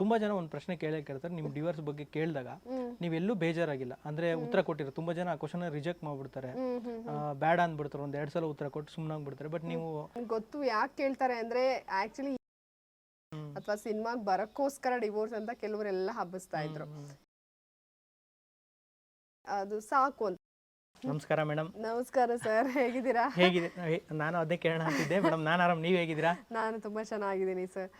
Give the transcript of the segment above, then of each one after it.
ತುಂಬಾ ಜನ ಒಂದು ಪ್ರಶ್ನೆ ಕೇಳಿ ಕೇಳ್ತಾರೆ. ನಿಮ್ ಡಿವೋರ್ಸ್ ಬಗ್ಗೆ ಕೇಳಿದಾಗ ನೀವೆಲ್ಲೂ ಬೇಜಾರಾಗಿಲ್ಲ. ಅಂದ್ರೆ ಉತ್ತರ ಕೊಟ್ಟಿರೋ ತುಂಬಾ ಜನ ಆ ಕ್ವಶನ್ ರಿಜೆಕ್ಟ್ ಮಾಡ್ಬಿಡ್ತಾರೆ. ಬೇಡ ಅಂದ್ಬಿಡ್ತಾರೆ. ಒಂದ್ ಎರಡ್ ಸಲ ಉತ್ತರ ಕೊಟ್ಟು ಸುಮ್ಮನಾಗ್ಬಿಡ್ತಾರೆ ಬಟ್ ನೀವು ಗೊತ್ತು ಯಾಕೆ ಕೇಳ್ತಾರೆ ಅಂದ್ರೆ ಆಕ್ಚುಲಿ ಅಥವಾ ಸಿನಿಮಾಗ್ ಬರಕ್ಕೋಸ್ಕರ ಡಿವೋರ್ಸ್ ಅಂತ ಕೆಲವರೆಲ್ಲ ಹಬ್ಬಿಸ್ತಾ ಇದ್ರು. ಅದು ಸಾಕು ಅಂತ. ನಮಸ್ಕಾರ ಮೇಡಮ್ ನಮಸ್ಕಾರ ಸರ್. ಹೇಗಿದ್ದೀರಾ? ಹೇಗಿದೆ? ನಾನು ಅದೇ ಕೇಳೋಣ ಅಂತಿದ್ದೆ. ಮೇಡಮ್ ನಾನು ಆರಾಮ್. ನೀವ್ ಹೇಗಿದ್ದೀರಾ? ನಾನು ತುಂಬಾ ಚೆನ್ನಾಗಿದ್ದೀನಿ ಸರ್.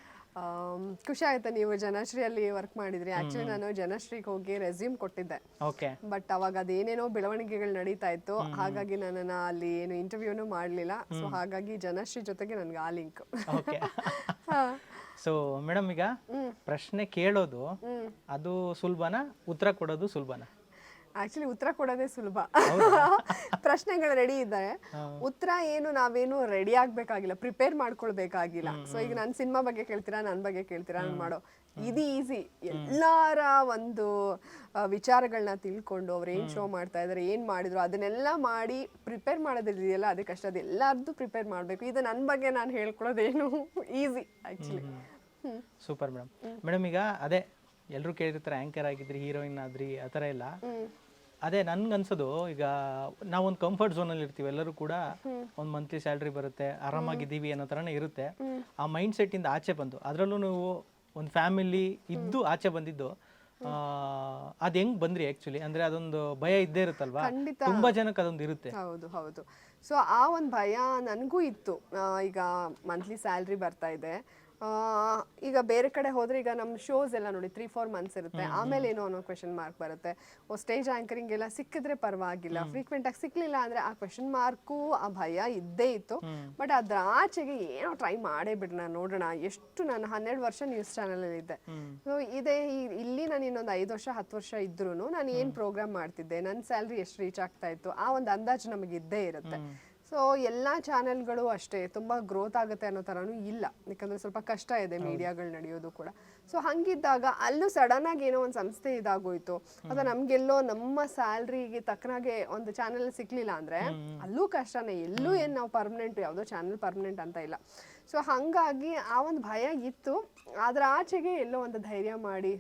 ಖುಷಿ ಆಯ್ತಾ ನೀವು ಜನಶ್ರೀಯಲ್ಲಿ ವರ್ಕ್ ಮಾಡಿದ್ರಿ. ಆಕ್ಚುಲಿ ನಾನು ಜನಶ್ರೀಗೆ ಹೋಗಿ ರೆಸ್ಯೂಮ್ ಕೊಟ್ಟಿದ್ದೆ. ಓಕೆ ಬಟ್ ಅವಾಗ ಅದೇನೇನೋ ಬೆಳವಣಿಗೆಗಳು ನಡೀತಾ ಇತ್ತು. ಹಾಗಾಗಿ ನನ್ನನ್ನ ಅಲ್ಲಿ ಏನು ಇಂಟರ್ವ್ಯೂನು ಮಾಡಲಿಲ್ಲ. ಸೊ ಹಾಗಾಗಿ ಜನಶ್ರೀ ಜೊತೆಗೆ ನನ್ಗೆ ಆ ಲಿಂಕ್ ಓಕೆ ಸೊ ಮೇಡಮ್ ಈಗ ಪ್ರಶ್ನೆ ಕೇಳೋದು ಅದು ಸುಲಭನಾ? ಉತ್ತರ ಕೊಡೋದು ಸುಲಭನಾ? ಆಕ್ಚುಲಿ ಉತ್ತರ ಕೊಡೋದೇ ಸುಲಭ. ಪ್ರಶ್ನೆಗಳು ರೆಡಿ ಇದ್ದಾರೆ. ಉತ್ತರ ಏನು ನಾವೇನು ರೆಡಿ ಆಗ್ಬೇಕಾಗಿಲ್ಲ ಪ್ರಿಪೇರ್ ಮಾಡ್ಕೊಳ್ಬೇಕಾಗಿಲ್ಲ. ಸೊ ಈಗ ನಾನು ಸಿನಿಮಾ ಬಗ್ಗೆ ಕೇಳ್ತೀರಾ ನನ್ನ ಬಗ್ಗೆ ಕೇಳ್ತೀರಾ ನಾನು ಮಾಡೋ. ಇದು ಈಸಿ ಎಲ್ಲರ ಒಂದು ವಿಚಾರಗಳನ್ನ ತಿಳ್ಕೊಂಡು ಅವ್ರು ಏನು ಶೋ ಮಾಡ್ತಾ ಇದಾರೆ ಏನ್ ಮಾಡಿದ್ರು ಅದನ್ನೆಲ್ಲ ಮಾಡಿ ಪ್ರಿಪೇರ್ ಮಾಡೋದಿದೆಯಲ್ಲ ಅದಕ್ಕೆ ಕಷ್ಟ ಅದು ಪ್ರಿಪೇರ್ ಮಾಡ್ಬೇಕು. ಇದು ನನ್ನ ಬಗ್ಗೆ ನಾನು ಹೇಳ್ಕೊಳ್ಳೋದೇನು easy actually hmm super madam madam ಈಗ ಅದೇ ಎಲ್ಲರೂ ಕೇಳಿರ್ತಾರೆ ಆಂಕರ್ ಆಗಿದ್ರಿ ಹೀರೋಯಿನ್ ಆದ್ರಿ ಆ ಥರ ಎಲ್ಲ ಅದೇ ನನ್ಗೆ ಅನ್ಸೋದು ಈಗ ನಾವೊಂದು ಕಂಫರ್ಟ್ ಝೋನಲ್ಲಿ ಇರ್ತೀವಿ ಎಲ್ಲರೂ ಕೂಡ ಒಂದು ಮಂತ್ಲಿ ಸ್ಯಾಲ್ರಿ ಬರುತ್ತೆ ಆರಾಮಾಗಿದ್ದೀವಿ ಅನ್ನೋ ತರನೇ ಇರುತ್ತೆ. ಆ ಮೈಂಡ್ ಸೆಟ್ಟಿಂದ ಆಚೆ ಬಂದು ಅದರಲ್ಲೂ ನೀವು ಒಂದು ಫ್ಯಾಮಿಲಿ ಇದ್ದು ಆಚೆ ಬಂದಿದ್ದು ಆ, ಅದ್ ಹೆಂಗ್ ಬಂದ್ರಿ ಆಕ್ಚುಲಿ ಅಂದ್ರೆ ಅದೊಂದು ಭಯ ಇದ್ದೇ ಇರುತ್ತಲ್ವಾ. ತುಂಬಾ ಜನಕ್ಕೆ ಅದೊಂದು ಇರುತ್ತೆ. ಹೌದು ಹೌದು. ಸೊ ಆ ಒಂದು ಭಯ ನನಗೂ ಇತ್ತು. ಈಗ ಮಂತ್ಲಿ ಸ್ಯಾಲ್ರಿ ಬರ್ತಾ ಇದೆ. ಈಗ ಬೇರೆ ಕಡೆ ಹೋದ್ರೆ ಈಗ ನಮ್ಮ ಶೋಸ್ ಎಲ್ಲ ನೋಡಿ ತ್ರೀ ಫೋರ್ ಮಂತ್ಸ್ ಇರುತ್ತೆ. ಆಮೇಲೆ ಏನೋ ಅನ್ನೋ ಕ್ವೆಶನ್ ಮಾರ್ಕ್ ಬರುತ್ತೆ. ಓ ಸ್ಟೇಜ್ ಆಂಕರಿಂಗ್ ಎಲ್ಲ ಸಿಕ್ಕಿದ್ರೆ ಪರವಾಗಿಲ್ಲ. ಫ್ರೀಕ್ವೆಂಟ್ ಆಗಿ ಸಿಕ್ಲಿಲ್ಲ ಅಂದ್ರೆ ಆ ಕ್ವೆಶನ್ ಮಾರ್ಕು ಆ ಭಯ ಇದ್ದೇ ಇತ್ತು. ಬಟ್ ಅದ್ರ ಆಚೆಗೆ ಏನೋ ಟ್ರೈ ಮಾಡೇ ಬಿಡೋಣ ನೋಡೋಣ. ಎಷ್ಟು ನಾನು ಹನ್ನೆರಡು ವರ್ಷ ನ್ಯೂಸ್ ಚಾನಲ್ ಇದ್ದೆ. ಸೊ ಇದೇ ಇಲ್ಲಿ ನಾನು ಇನ್ನೊಂದು ಐದು ವರ್ಷ ಹತ್ತು ವರ್ಷ ಇದ್ರೂ ನಾನು ಏನು ಪ್ರೋಗ್ರಾಮ್ ಮಾಡ್ತಿದ್ದೆ? ನನ್ನ ಸ್ಯಾಲ್ರಿ ಎಷ್ಟು ರೀಚ್ ಆಗ್ತಾ ಇತ್ತು? ಆ ಒಂದು ಅಂದಾಜು ನಮಗೆ ಇದ್ದೇ ಇರುತ್ತೆ ಸೊ ಎಲ್ಲ ಚಾನೆಲ್ಗಳು ಅಷ್ಟೇ ತುಂಬ ಗ್ರೋತ್ ಆಗುತ್ತೆ ಅನ್ನೋ ಥರನೂ ಇಲ್ಲ. ಯಾಕಂದರೆ ಸ್ವಲ್ಪ ಕಷ್ಟ ಇದೆ ಮೀಡಿಯಾಗಳು ನಡೆಯೋದು ಕೂಡ. ಸೊ ಹಾಗಿದ್ದಾಗ ಅಲ್ಲೂ ಸಡನ್ ಆಗಿ ಏನೋ ಒಂದು ಸಂಸ್ಥೆ ಇದಾಗೋಯ್ತು. ಅಥವಾ ನಮಗೆಲ್ಲೋ ನಮ್ಮ ಸ್ಯಾಲ್ರಿಗೆ ತಕ್ಕನಾಗೆ ಒಂದು ಚಾನೆಲ್ ಸಿಕ್ಲಿಲ್ಲ ಅಂದರೆ ಅಲ್ಲೂ ಕಷ್ಟನೇ. ಎಲ್ಲೂ ಏನು ನಾವು ಪರ್ಮನೆಂಟ್ ಯಾವುದೋ ಚಾನೆಲ್ ಪರ್ಮನೆಂಟ್ ಅಂತ ಇಲ್ಲ. ಸೊ ಹಾಗಾಗಿ ಆ ಒಂದು ಭಯ ಇತ್ತು. ಅದರ ಆಚೆಗೆ ಎಲ್ಲೋ ಒಂದು ಧೈರ್ಯ ಮಾಡಿ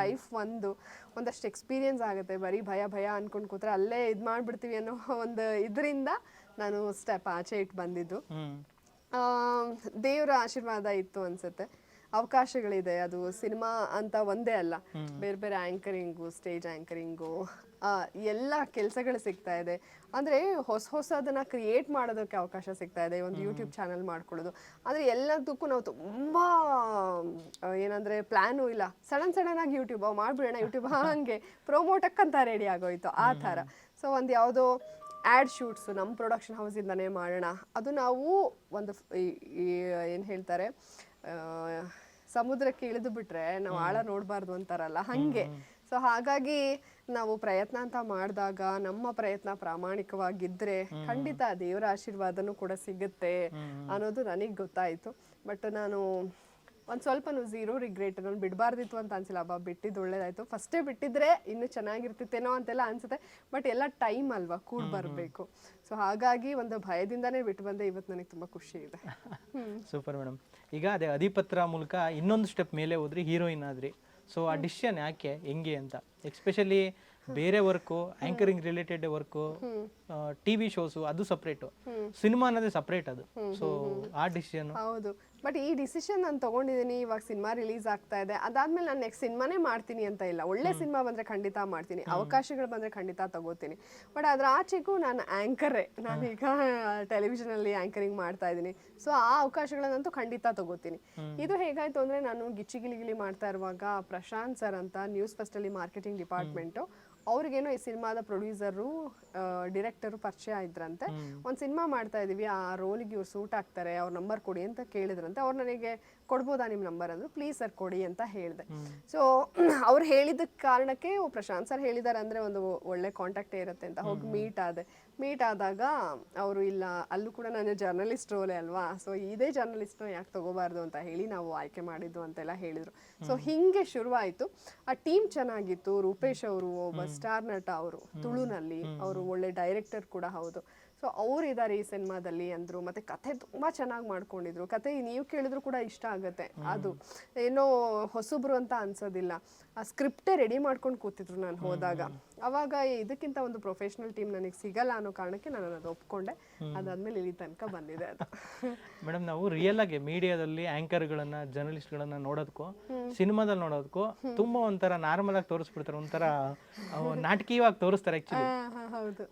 ಲೈಫ್ ಒಂದು ಒಂದಷ್ಟು ಎಕ್ಸ್ಪೀರಿಯನ್ಸ್ ಆಗುತ್ತೆ. ಬರೀ ಭಯ ಭಯ ಅಂದ್ಕೊಂಡು ಕೂತ್ರೆ ಅಲ್ಲೇ ಇದು ಮಾಡ್ಬಿಡ್ತೀವಿ ಅನ್ನೋ ಒಂದು ಇದರಿಂದ ನಾನು ಸ್ಟೆಪ್ ಆಚೆ ಇಟ್ಟು ಬಂದಿದ್ದು. ದೇವರ ಆಶೀರ್ವಾದ ಇತ್ತು ಅನ್ಸುತ್ತೆ. ಅವಕಾಶಗಳಿದೆ. ಅದು ಸಿನಿಮಾ ಅಂತ ಒಂದೇ ಅಲ್ಲ. ಬೇರೆ ಬೇರೆ ಆಂಕರಿಂಗು ಸ್ಟೇಜ್ ಆಂಕರಿಂಗು ಎಲ್ಲ ಕೆಲಸಗಳು ಸಿಗ್ತಾ ಇದೆ. ಅಂದ್ರೆ ಹೊಸ ಹೊಸದನ್ನ ಕ್ರಿಯೇಟ್ ಮಾಡೋದಕ್ಕೆ ಅವಕಾಶ ಸಿಗ್ತಾ ಇದೆ. ಒಂದು ಯೂಟ್ಯೂಬ್ ಚಾನಲ್ ಮಾಡ್ಕೊಳ್ಳೋದು. ಆದ್ರೆ ಎಲ್ಲದಕ್ಕೂ ನಾವು ತುಂಬಾ ಏನಂದರೆ ಪ್ಲಾನು ಇಲ್ಲ. ಸಡನ್ ಸಡನ್ ಆಗಿ ಯೂಟ್ಯೂಬ್ ಮಾಡಿಬಿಡೋಣ ಯೂಟ್ಯೂಬ್ ಹಾಗೆ. ಪ್ರೊಮೋಟಕ್ಕಂತ ರೆಡಿ ಆಗೋಯ್ತು. ಆ ಥರ. ಸೊ ಒಂದು ಯಾವುದೋ ಆ್ಯಡ್ ಶೂಟ್ಸು ನಮ್ಮ ಪ್ರೊಡಕ್ಷನ್ ಹೌಸಿಂದನೇ ಮಾಡೋಣ. ಅದು ನಾವು ಒಂದು ಏನು ಹೇಳ್ತಾರೆ ಸಮುದ್ರಕ್ಕೆ ಇಳಿದು ಬಿಟ್ರೆ ನಾವು ಆಳ ನೋಡಬಾರ್ದು ಅಂತಾರಲ್ಲ ಹಾಗೆ. ಸೊ ಹಾಗಾಗಿ ನಾವು ಪ್ರಯತ್ನ ಅಂತ ಮಾಡಿದಾಗ ನಮ್ಮ ಪ್ರಯತ್ನ ಪ್ರಾಮಾಣಿಕವಾಗಿದ್ರೆ ಖಂಡಿತ ದೇವರ ಆಶೀರ್ವಾದನೂ ಕೂಡ ಸಿಗುತ್ತೆ ಅನ್ನೋದು ನನಗೆ ಗೊತ್ತಾಯಿತು. ಬಟ್ ನಾನು ಒಂದು ಸ್ವಲ್ಪನೂ ಝೀರೋ ರಿಗ್ರೆಟ್ ನಾನು ಬಿಡಬಾರ್ದಿತ್ತು ಅಂತ ಅನ್ಸಿಲ್ಲ. ಅಬ್ಬಾ ಬಿಟ್ಟಿದ್ದು ಒಳ್ಳೇದಾಯ್ತು. ಫಸ್ಟೇ ಬಿಟ್ಟಿದ್ರೆ ಇನ್ನೂ ಚೆನ್ನಾಗಿರ್ತಿತ್ತೇನೋ ಅಂತೆಲ್ಲ ಅನ್ಸುತ್ತೆ. ಬಟ್ ಎಲ್ಲ ಟೈಮ್ ಅಲ್ವಾ ಕೂಡ ಬರಬೇಕು. ಸೊ ಹಾಗಾಗಿ ಒಂದು ಭಯದಿಂದನೇ ಬಿಟ್ಟು ಬಂದೆ. ಇವತ್ತು ನನಗೆ ತುಂಬ ಖುಷಿ ಇದೆ. ಸೂಪರ್ ಮೇಡಮ್ ಈಗ ಅದೇ ಅಧಿಪತ್ರ ಮೂಲಕ ಇನ್ನೊಂದು ಸ್ಟೆಪ್ ಮೇಲೆ ಹೋದ್ರಿ ಹೀರೋಯಿನ್ ಆದ್ರಿ. ಸೊ ಆ ಡಿಸಿಷನ್ ಯಾಕೆ ಹೆಂಗೆ ಅಂತ? ಎಕ್ಸ್ಪೆಷಲಿ ಬೇರೆ work anchoring related work TV shows ಅದು ಸಪ್ರೇಟು ಸಿನಿಮಾ ಅನ್ನೋದೇ ಸಪ್ರೇಟ್ ಅದು. ಸೊ ಆ ಡಿಸಿಷನ್ ಹೌದು. ಬಟ್ ಈ ಡಿಸಿಷನ್ ನಾನು ತಗೊಂಡಿದ್ದೀನಿ ಇವಾಗ ಸಿನಿಮಾ ರಿಲೀಸ್ ಆಗ್ತಾ ಇದೆ. ಅದಾದ್ಮೇಲೆ ನಾನು ನೆಕ್ಸ್ಟ್ ಸಿನಿಮಾನೇ ಮಾಡ್ತೀನಿ ಅಂತ ಇಲ್ಲ. ಒಳ್ಳೆ ಸಿನಿಮಾ ಬಂದ್ರೆ ಖಂಡಿತ ಮಾಡ್ತೀನಿ. ಅವಕಾಶಗಳು ಬಂದ್ರೆ ಖಂಡಿತ ತಗೋತೀನಿ. ಬಟ್ ಅದರ ಆಚೆಗೂ ನಾನು ಆಂಕರೇ ನಾನೀಗ ಟೆಲಿವಿಷನ್ ಅಲ್ಲಿ ಆಂಕರಿಂಗ್ ಮಾಡ್ತಾ ಇದ್ದೀನಿ ಸೊ ಆ ಅವಕಾಶಗಳನ್ನಂತೂ ಖಂಡಿತ ತಗೋತೀನಿ. ಇದು ಹೇಗಾಯ್ತು ಅಂದ್ರೆ ನಾನು ಗಿಚ್ಚಿ ಗಿಲಿ ಮಾಡ್ತಾ ಇರುವಾಗ ಪ್ರಶಾಂತ್ ಸರ್ ಅಂತ ನ್ಯೂಸ್ ಫಸ್ಟ್ ಅಲ್ಲಿ ಮಾರ್ಕೆಟಿಂಗ್ ಡಿಪಾರ್ಟ್ಮೆಂಟು ಅವ್ರಿಗೇನೋ ಈ ಸಿನಿಮಾದ ಪ್ರೊಡ್ಯೂಸರು ಡಿರೆಕ್ಟರು ಪರಿಚಯ ಇದ್ರಂತೆ. ಒಂದು ಸಿನಿಮಾ ಮಾಡ್ತಾ ಇದ್ದೀವಿ ಆ ರೋಲಿಗೆ ಇವ್ರು ಸೂಟ್ ಆಗ್ತಾರೆ ಅವ್ರ ನಂಬರ್ ಕೊಡಿ ಅಂತ ಕೇಳಿದ್ರಂತೆ. ಅವ್ರು ನನಗೆ ಕೊಡ್ಬೋದಾ ನಿಮ್ಮ ನಂಬರ್ ಅಂದ್ರು ಪ್ಲೀಸ್ ಸರ್ ಕೊಡಿ ಅಂತ ಹೇಳಿದೆ. ಸೊ ಅವ್ರು ಹೇಳಿದ ಕಾರಣಕ್ಕೆ ಪ್ರಶಾಂತ್ ಸರ್ ಹೇಳಿದಾರೆ ಅಂದ್ರೆ ಒಂದು ಒಳ್ಳೆ ಕಾಂಟ್ಯಾಕ್ಟೇ ಇರುತ್ತೆ ಅಂತ. ಹೋಗಿ ಮೀಟ್ ಆದೆ. ಮೀಟ್ ಆದಾಗ ಅವರು ಇಲ್ಲ ಅಲ್ಲೂ ಕೂಡ ನಾನು ಜರ್ನಲಿಸ್ಟ್ ರೋಲೇ ಅಲ್ವಾ? ಸೊ ಇದೇ ಜರ್ನಲಿಸ್ಟ್ ಯಾಕೆ ತಗೋಬಾರ್ದು ಅಂತ ಹೇಳಿ ನಾವು ಆಯ್ಕೆ ಮಾಡಿದ್ದು ಅಂತೆಲ್ಲ ಹೇಳಿದ್ರು. ಸೊ ಹಿಂಗೆ ಶುರುವಾಯಿತು. ಆ ಟೀಮ್ ಚೆನ್ನಾಗಿತ್ತು. ರೂಪೇಶ್ ಅವರು ಒಬ್ಬ ಸ್ಟಾರ್ ನಟ ಅವರು ತುಳುನಲ್ಲಿ ಅವರು ಒಳ್ಳೆ ಡೈರೆಕ್ಟರ್ ಕೂಡ ಹೌದು. ಸೊ ಅವ್ರು ಇದ್ದಾರೆ ಈ ಸಿನಿಮಾದಲ್ಲಿ ಅಂದ್ರು ಮತ್ತೆ ಕಥೆ ತುಂಬಾ ಚೆನ್ನಾಗಿ ಮಾಡ್ಕೊಂಡಿದ್ರು. ಕಥೆ ನೀವು ಕೇಳಿದ್ರು ಕೂಡ ಇಷ್ಟ ಆಗುತ್ತೆ. ಅದು. ಏನೋ ಹೊಸಬ್ರು ಅಂತ ಅನ್ಸೋದಿಲ್ಲ. ಆ ಸ್ಕ್ರಿಪ್ಟೇ ರೆಡಿ ಮಾಡ್ಕೊಂಡು ಕೂತಿದ್ರು ನಾನು ಹೋದಾಗ. ಅವಾಗ ಇದಕ್ಕಿಂತ ಒಂದು ಪ್ರೊಫೆಷನಲ್ ಟೀಮ್ ನನಗೆ ಸಿಗಲ್ಲ ಅನ್ನೋ ಕಾರಣಕ್ಕೆ ನಾನು ಅದು ಒಪ್ಕೊಂಡೆ. ಅದಾದ್ಮೇಲೆ ಇಲ್ಲಿ ತನಕ ಬಂದಿದೆ ಅದು. ಮೇಡಮ್ ನಾವು ರಿಯಲ್ ಆಗಿ ಮೀಡಿಯಾದಲ್ಲಿ ಆಂಕರ್ಗಳನ್ನ ಜರ್ನಲಿಸ್ಟ್ಗಳನ್ನ ನೋಡೋದಕ್ಕೂ ಸಿನಿಮಾದಲ್ಲಿ ನೋಡೋದಕ್ಕೂ ತುಂಬಾ ಒಂಥರ ನಾರ್ಮಲ್ ಆಗಿ ತೋರಿಸ್ಬಿಡ್ತಾರೆ ಒಂಥರ ನಾಟಕೀಯವಾಗಿ ತೋರಿಸ್ತಾರೆ ಆಕ್ಚುಲಿ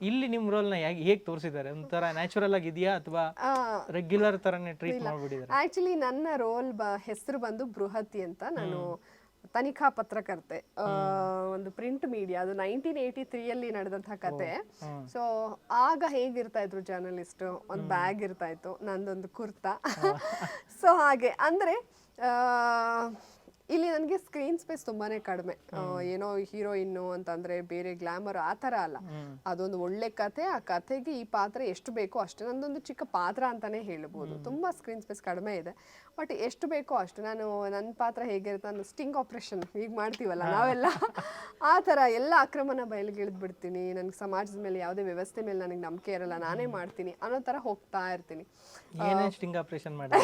ಇಲ್ಲಿ ನಿಮ್ನ ಹೇಗೆ ತೋರಿಸಿದ್ದಾರೆ? ಒಂಥರ ನ್ಯಾಚುರಲ್ ಆಗಿ ಇದೆಯಾ ಅಥವಾ ರೆಗ್ಯುಲರ್ ತರನೇ ಟ್ರೀಟ್ ಮಾಡ್ಬಿಟ್ಟಿದ್ದಾರೆ? ಆಕ್ಚುಲಿ ನನ್ನ ರೋಲ್ ಹೆಸರು ಬಂದು ಬೃಹತಿ ಅಂತ ನಾನು ತನಿಖಾ ಪತ್ರಕರ್ತೆ ಒಂದು ಪ್ರಿಂಟ್ ಮೀಡಿಯಾ ಅದು ನೈನ್ಟೀನ್ ಏಯ್ಟಿ ತ್ರೀಯಲ್ಲಿ ನಡೆದಂತಹ ಕತೆ. ಸೊ ಆಗ ಹೇಗಿರ್ತಾ ಇದ್ರು ಜರ್ನಲಿಸ್ಟ್ ಒಂದು ಬ್ಯಾಗ್ ಇರ್ತಾ ಇತ್ತು ನಂದೊಂದು ಕುರ್ತಾ. ಸೊ ಹಾಗೆ ಅಂದ್ರೆ ಇಲ್ಲಿ ನನಗೆ ಸ್ಕ್ರೀನ್ ಸ್ಪೇಸ್ ತುಂಬಾನೇ ಕಡಿಮೆ. ಏನೋ ಹೀರೋಯಿನ್ನು ಅಂತಂದ್ರೆ ಬೇರೆ ಗ್ಲಾಮರ್ ಆ ಥರ ಅಲ್ಲ. ಅದೊಂದು ಒಳ್ಳೆ ಕತೆ ಆ ಕಥೆಗೆ ಈ ಪಾತ್ರ ಎಷ್ಟು ಬೇಕೋ ಅಷ್ಟೇ ನಂದೊಂದು ಚಿಕ್ಕ ಪಾತ್ರ ಅಂತಾನೆ ಹೇಳ್ಬೋದು. ತುಂಬಾ ಸ್ಕ್ರೀನ್ ಸ್ಪೇಸ್ ಕಡಿಮೆ ಇದೆ. ಬಟ್ ಎಷ್ಟು ಬೇಕೋ ಅಷ್ಟು ನಾನು ನನ್ನ ಪಾತ್ರ ಹೇಗಿರುತ್ತೆ ನಾನು ಸ್ಟಿಂಗ್ ಆಪರೇಷನ್ ಈಗ ಮಾಡ್ತೀವಲ್ಲ ನಾವೆಲ್ಲ. ಆ ಥರ ಎಲ್ಲ ಅಕ್ರಮನ ಬಯಲಿಗೆ ಇಳಿದು ಬಿಡ್ತೀನಿ ನನಗೆ ಸಮಾಜದ ಮೇಲೆ ಯಾವುದೇ ವ್ಯವಸ್ಥೆ ಮೇಲೆ ನನಗೆ ನಂಬಿಕೆ ಇರಲ್ಲ ನಾನೇ ಮಾಡ್ತೀನಿ ಅನ್ನೋ ಥರ ಹೋಗ್ತಾ ಇರ್ತೀನಿ. ಸ್ಟಿಂಗ್ ಆಪರೇಷನ್ ಮಾಡಿ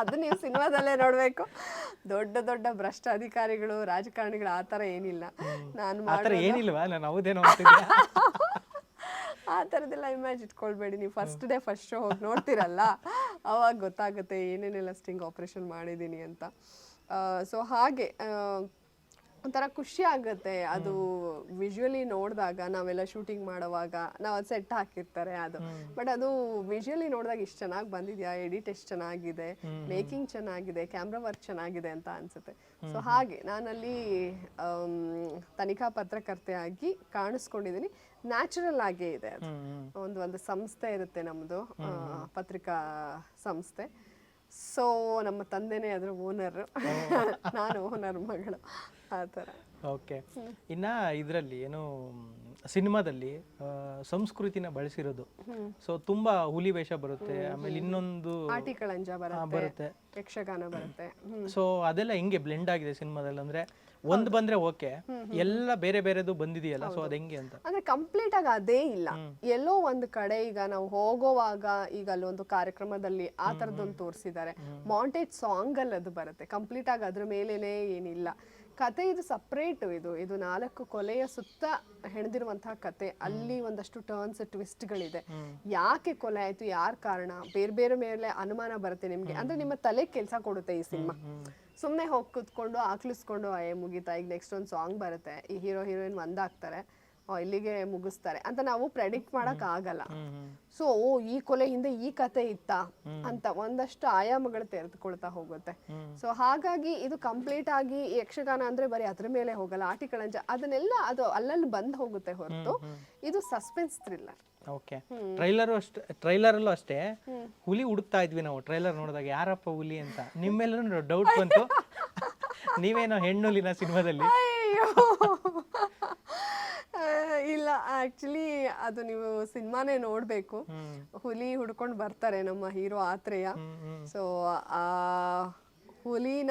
ಅದು ನೀವು ಸಿನಿಮಾದಲ್ಲೇ ನೋಡಬೇಕು. ದೊಡ್ಡ ದೊಡ್ಡ ಭ್ರಷ್ಟ ಅಧಿಕಾರಿಗಳು ರಾಜಕಾರಣಿಗಳು ಆ ಥರ ಏನಿಲ್ಲ. ನಾನು ಏನಿಲ್ವಾ? ನಾನು ಹೌದೇನೋ ಆ ಥರದ್ದೆಲ್ಲ ಇಮ್ಯಾಜ್ ಇಟ್ಕೊಳ್ಬೇಡಿ. ನೀವು ಫಸ್ಟ್ ಡೇ ಫಸ್ಟ್ ಶೋ ಹೋಗಿ ನೋಡ್ತಿರಲ್ಲ? ಅವಾಗ ಗೊತ್ತಾಗುತ್ತೆ ಏನೇನೆಲ್ಲ ಸ್ಟಿಂಗ್ ಆಪ್ರೇಷನ್ ಮಾಡಿದ್ದೀನಿ ಅಂತ. ಸೊ ಹಾಗೆ ಒಂಥರ ಖುಷಿ ಆಗುತ್ತೆ. ಅದು ವಿಜುವಲಿ ನೋಡಿದಾಗ ನಾವೆಲ್ಲ ಶೂಟಿಂಗ್ ಮಾಡುವಾಗ ನಾವು ಅದು ಸೆಟ್ ಹಾಕಿರ್ತಾರೆ ಅದು. ಬಟ್ ಅದು ವಿಜುವಲಿ ನೋಡಿದಾಗ ಇಷ್ಟು ಚೆನ್ನಾಗಿ ಬಂದಿದ್ಯಾ? ಎಡಿಟ್ ಎಷ್ಟು ಚೆನ್ನಾಗಿದೆ? ಮೇಕಿಂಗ್ ಚೆನ್ನಾಗಿದೆ? ಕ್ಯಾಮ್ರಾ ವರ್ಕ್ ಚೆನ್ನಾಗಿದೆ ಅಂತ ಅನ್ಸುತ್ತೆ. ಸೊ ಹಾಗೆ ನಾನಲ್ಲಿ ತನಿಖಾ ಪತ್ರಕರ್ತೆಯಾಗಿ ಕಾಣಿಸ್ಕೊಂಡಿದ್ದೀನಿ ನ್ಯಾಚುರಲ್ ಆಗೇ ಇದೆ ಅದು. ಒಂದು ಒಂದು ಸಂಸ್ಥೆ ಇರುತ್ತೆ ನಮ್ಮದು ಪತ್ರಿಕಾ ಸಂಸ್ಥೆ. ಸೊ ನಮ್ಮ ತಂದೆನೇ ಅದರ ಓನರ್ ನಾನು ಓನರ್ ಮಗಳು. ಆ ಥರ. ಓಕೆ. ಇನ್ನ ಇದರಲ್ಲಿ ಏನು ಸಿನಿಮಾದಲ್ಲಿ ಸಂಸ್ಕೃತಿನ ಬಳಸಿರೋದು. ಸೊ ತುಂಬಾ ಹುಲಿ ವೇಷ ಬರುತ್ತೆ ಆಮೇಲೆ ಇನ್ನೊಂದು ಆಟಿಕಳಂಜ ಬರುತ್ತೆ. ಬರುತ್ತೆ. ಯಕ್ಷಗಾನ ಬರುತ್ತೆ. ಹ್ಮ್. ಸೊ ಅದೆಲ್ಲ ಹೆಂಗೆ ಬ್ಲೆಂಡ್ ಆಗಿದೆ ಸಿನಿಮಾದಲ್ಲಿ ಅಂದ್ರೆ ಒಂದ್ ಬಂದ್ರೆ ಓಕೆ ಎಲ್ಲ ಬೇರೆ ಬೇರೆದು ಬಂದಿದೆಯಲ್ಲ ಸೊ ಅದ್ ಹೆಂಗೆ ಅಂತ? ಅಂದ್ರೆ ಕಂಪ್ಲೀಟ್ ಆಗಿ ಅದೇ ಇಲ್ಲ. ಎಲ್ಲೋ ಒಂದು ಕಡೆ ಈಗ ನಾವು ಹೋಗೋವಾಗ ಈಗ ಅಲ್ಲೊಂದು ಕಾರ್ಯಕ್ರಮದಲ್ಲಿ ಆ ತರದೊಂದು ತೋರಿಸಿದ್ದಾರೆ. ಮಾಂಟೇಜ್ ಸಾಂಗ್ ಅಲ್ಲಿ ಅದು ಬರುತ್ತೆ. ಕಂಪ್ಲೀಟ್ ಆಗಿ ಅದ್ರ ಮೇಲೇನೆ ಏನಿಲ್ಲ. ಕತೆ ಇದು ಸಪ್ರೇಟ್ ಇದು. ಇದು ನಾಲ್ಕು ಕೊಲೆಯ ಸುತ್ತ ಹೆಣೆದಿರುವಂತಹ ಕತೆ. ಅಲ್ಲಿ ಒಂದಷ್ಟು ಟರ್ನ್ಸ್ ಟ್ವಿಸ್ಟ್ಗಳಿದೆ ಯಾಕೆ ಕೊಲೆ ಆಯ್ತು? ಯಾರ ಕಾರಣ? ಬೇರೆ ಬೇರೆ ಮೇಲೆ ಅನುಮಾನ ಬರುತ್ತೆ ನಿಮ್ಗೆ. ಅಂದ್ರೆ ನಿಮ್ಮ ತಲೆ ಕೆಲಸ ಕೊಡುತ್ತೆ ಈ ಸಿನಿಮಾ. ಸುಮ್ಮನೆ ಹೋಗಿ ಕುತ್ಕೊಂಡು ಆಕ್ಲಿಸ್ಕೊಂಡು ಅಯ್ಯ ಮುಗೀತಾ ಈಗ ನೆಕ್ಸ್ಟ್ ಒಂದು ಸಾಂಗ್ ಬರುತ್ತೆ. ಈ ಹೀರೋ ಹೀರೋಯಿನ್ ಒಂದಾಗ್ತಾರೆ. ಇಲ್ಲಿಗೆ ಮುಗಿಸ್ತಾರೆ ಅಂತ ನಾವು ಪ್ರೆಡಿಕ್ಟ್ ಮಾಡಕ್ ಆಗಲ್ಲ. ಸೊ ಈ ಕೊಲೆ ಹಿಂದೆ ಈ ಕತೆ ಇತ್ತಾ ಅಂತ ಒಂದಷ್ಟು ಆಯಾಮಗಳು ತೆರೆದುಕೊಳ್ತಾ ಹೋಗುತ್ತೆ. ಸೊ ಹಾಗಾಗಿ ಇದು ಕಂಪ್ಲೀಟ್ ಆಗಿ ಯಕ್ಷಗಾನ ಅಂದ್ರೆ ಬರೀ ಅದ್ರ ಮೇಲೆ ಹೋಗಲ್ಲ ಆಟಿಕಳಂಜ ಅದನ್ನೆಲ್ಲ ಅದು ಅಲ್ಲಲ್ಲಿ ಬಂದ್ ಹೋಗುತ್ತೆ ಹೊರತು. ಇದು ಸಸ್ಪೆನ್ಸ್ ಥ್ರಿಲ್ಲರ್ ಓಕೆ ಟ್ರೈಲರ್ ಅಷ್ಟೇ ಟ್ರೈಲರ್ ಅಲ್ಲೂ ಅಷ್ಟೇ ಹುಲಿ ಹುಡುಕ್ತಾ ಇದ್ವಿ ನಾವು ಟ್ರೈಲರ್ ನೋಡಿದಾಗ ಯಾರಪ್ಪ ಹುಲಿ ಅಂತ. ನಿಮ್ಮೆಲ್ಲರೂ ಡೌಟ್ ಬಂತು. ನೀವೇನೋ ಹೆಣ್ಣುಲಿನ ಸಿನಿಮಾದಲ್ಲಿ. ಇಲ್ಲ ಆಕ್ಚುಲಿ ಅದು ನೀವು ಸಿನಿಮಾನೇ ನೋಡ್ಬೇಕು. ಹುಲಿ ಹುಡ್ಕೊಂಡು ಬರ್ತಾರೆ ನಮ್ಮ ಹೀರೋ ಆತ್ರೇಯ. ಸೊ ಆ ಹುಲಿನ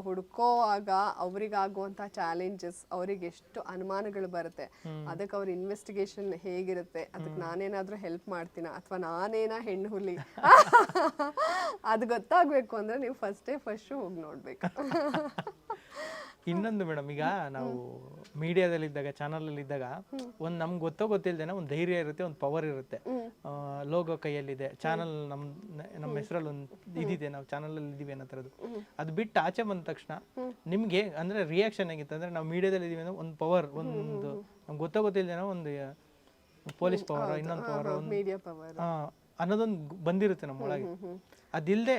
ಹುಡುಕೋವಾಗ ಅವ್ರಿಗಾಗುವಂಥ ಚಾಲೆಂಜಸ್ ಅವ್ರಿಗೆ ಎಷ್ಟು ಅನುಮಾನಗಳು ಬರುತ್ತೆ. ಅದಕ್ಕೆ ಅವ್ರ ಇನ್ವೆಸ್ಟಿಗೇಷನ್ ಹೇಗಿರುತ್ತೆ? ಅದಕ್ಕೆ ನಾನೇನಾದ್ರೂ ಹೆಲ್ಪ್ ಮಾಡ್ತೀನ? ಅಥವಾ ನಾನೇನ ಹೆಣ್ಣು ಹುಲಿ? ಅದು ಗೊತ್ತಾಗ್ಬೇಕು ಅಂದ್ರೆ ನೀವು ಫಸ್ಟೇ ಫಸ್ಟ್ ಹೋಗಿ ನೋಡ್ಬೇಕು. ಇನ್ನೊಂದು ಮೇಡಮ್ ಈಗ ನಾವು ಮೀಡಿಯಾದಲ್ಲಿ ಇದ್ದಾಗ ಚಾನಲ್ ಅಲ್ಲಿ ಇದ್ದಾಗ ಒಂದ್ ನಮ್ಗೆ ಗೊತ್ತೋ ಗೊತ್ತಿಲ್ದೇನೆ ಒಂದ್ ಧೈರ್ಯ ಇರುತ್ತೆ ಒಂದ್ ಪವರ್ ಇರುತ್ತೆ. ಲೋಗೋ ಕೈಯಲ್ಲಿದೆ ಚಾನಲ್ ನಮ್ ನಮ್ಮ ಹೆಸರಲ್ಲಿ ಒಂದು ಇದಿದೆ ನಾವು ಚಾನಲ್ ಅಲ್ಲಿ ಇದೀವಿ ಅನ್ನೋ ತರದ್ದು ಅದು ಬಿಟ್ಟು ಆಚೆ ಬಂದ ತಕ್ಷಣ ನಿಮ್ಗೆ ಅಂದ್ರೆ ರಿಯಾಕ್ಷನ್ ಆಗಿತ್ತು ಅಂದ್ರೆ ನಾವು ಮೀಡಿಯಾದಲ್ಲಿ ಇದೀವಿ ಅಂದ್ರೆ ಒಂದು ಪವರ್ ಒಂದು ನಮ್ಗೆ ಗೊತ್ತೋ ಗೊತ್ತಿಲ್ದೇನೋ ಒಂದು ಪೊಲೀಸ್ ಪವರ್ ಇನ್ನೊಂದು ಪವರ್ ಅನ್ನೋದೊಂದು ಬಂದಿರುತ್ತೆ ನಮ್ಮೊಳಗೆ ಅದಿಲ್ದೆ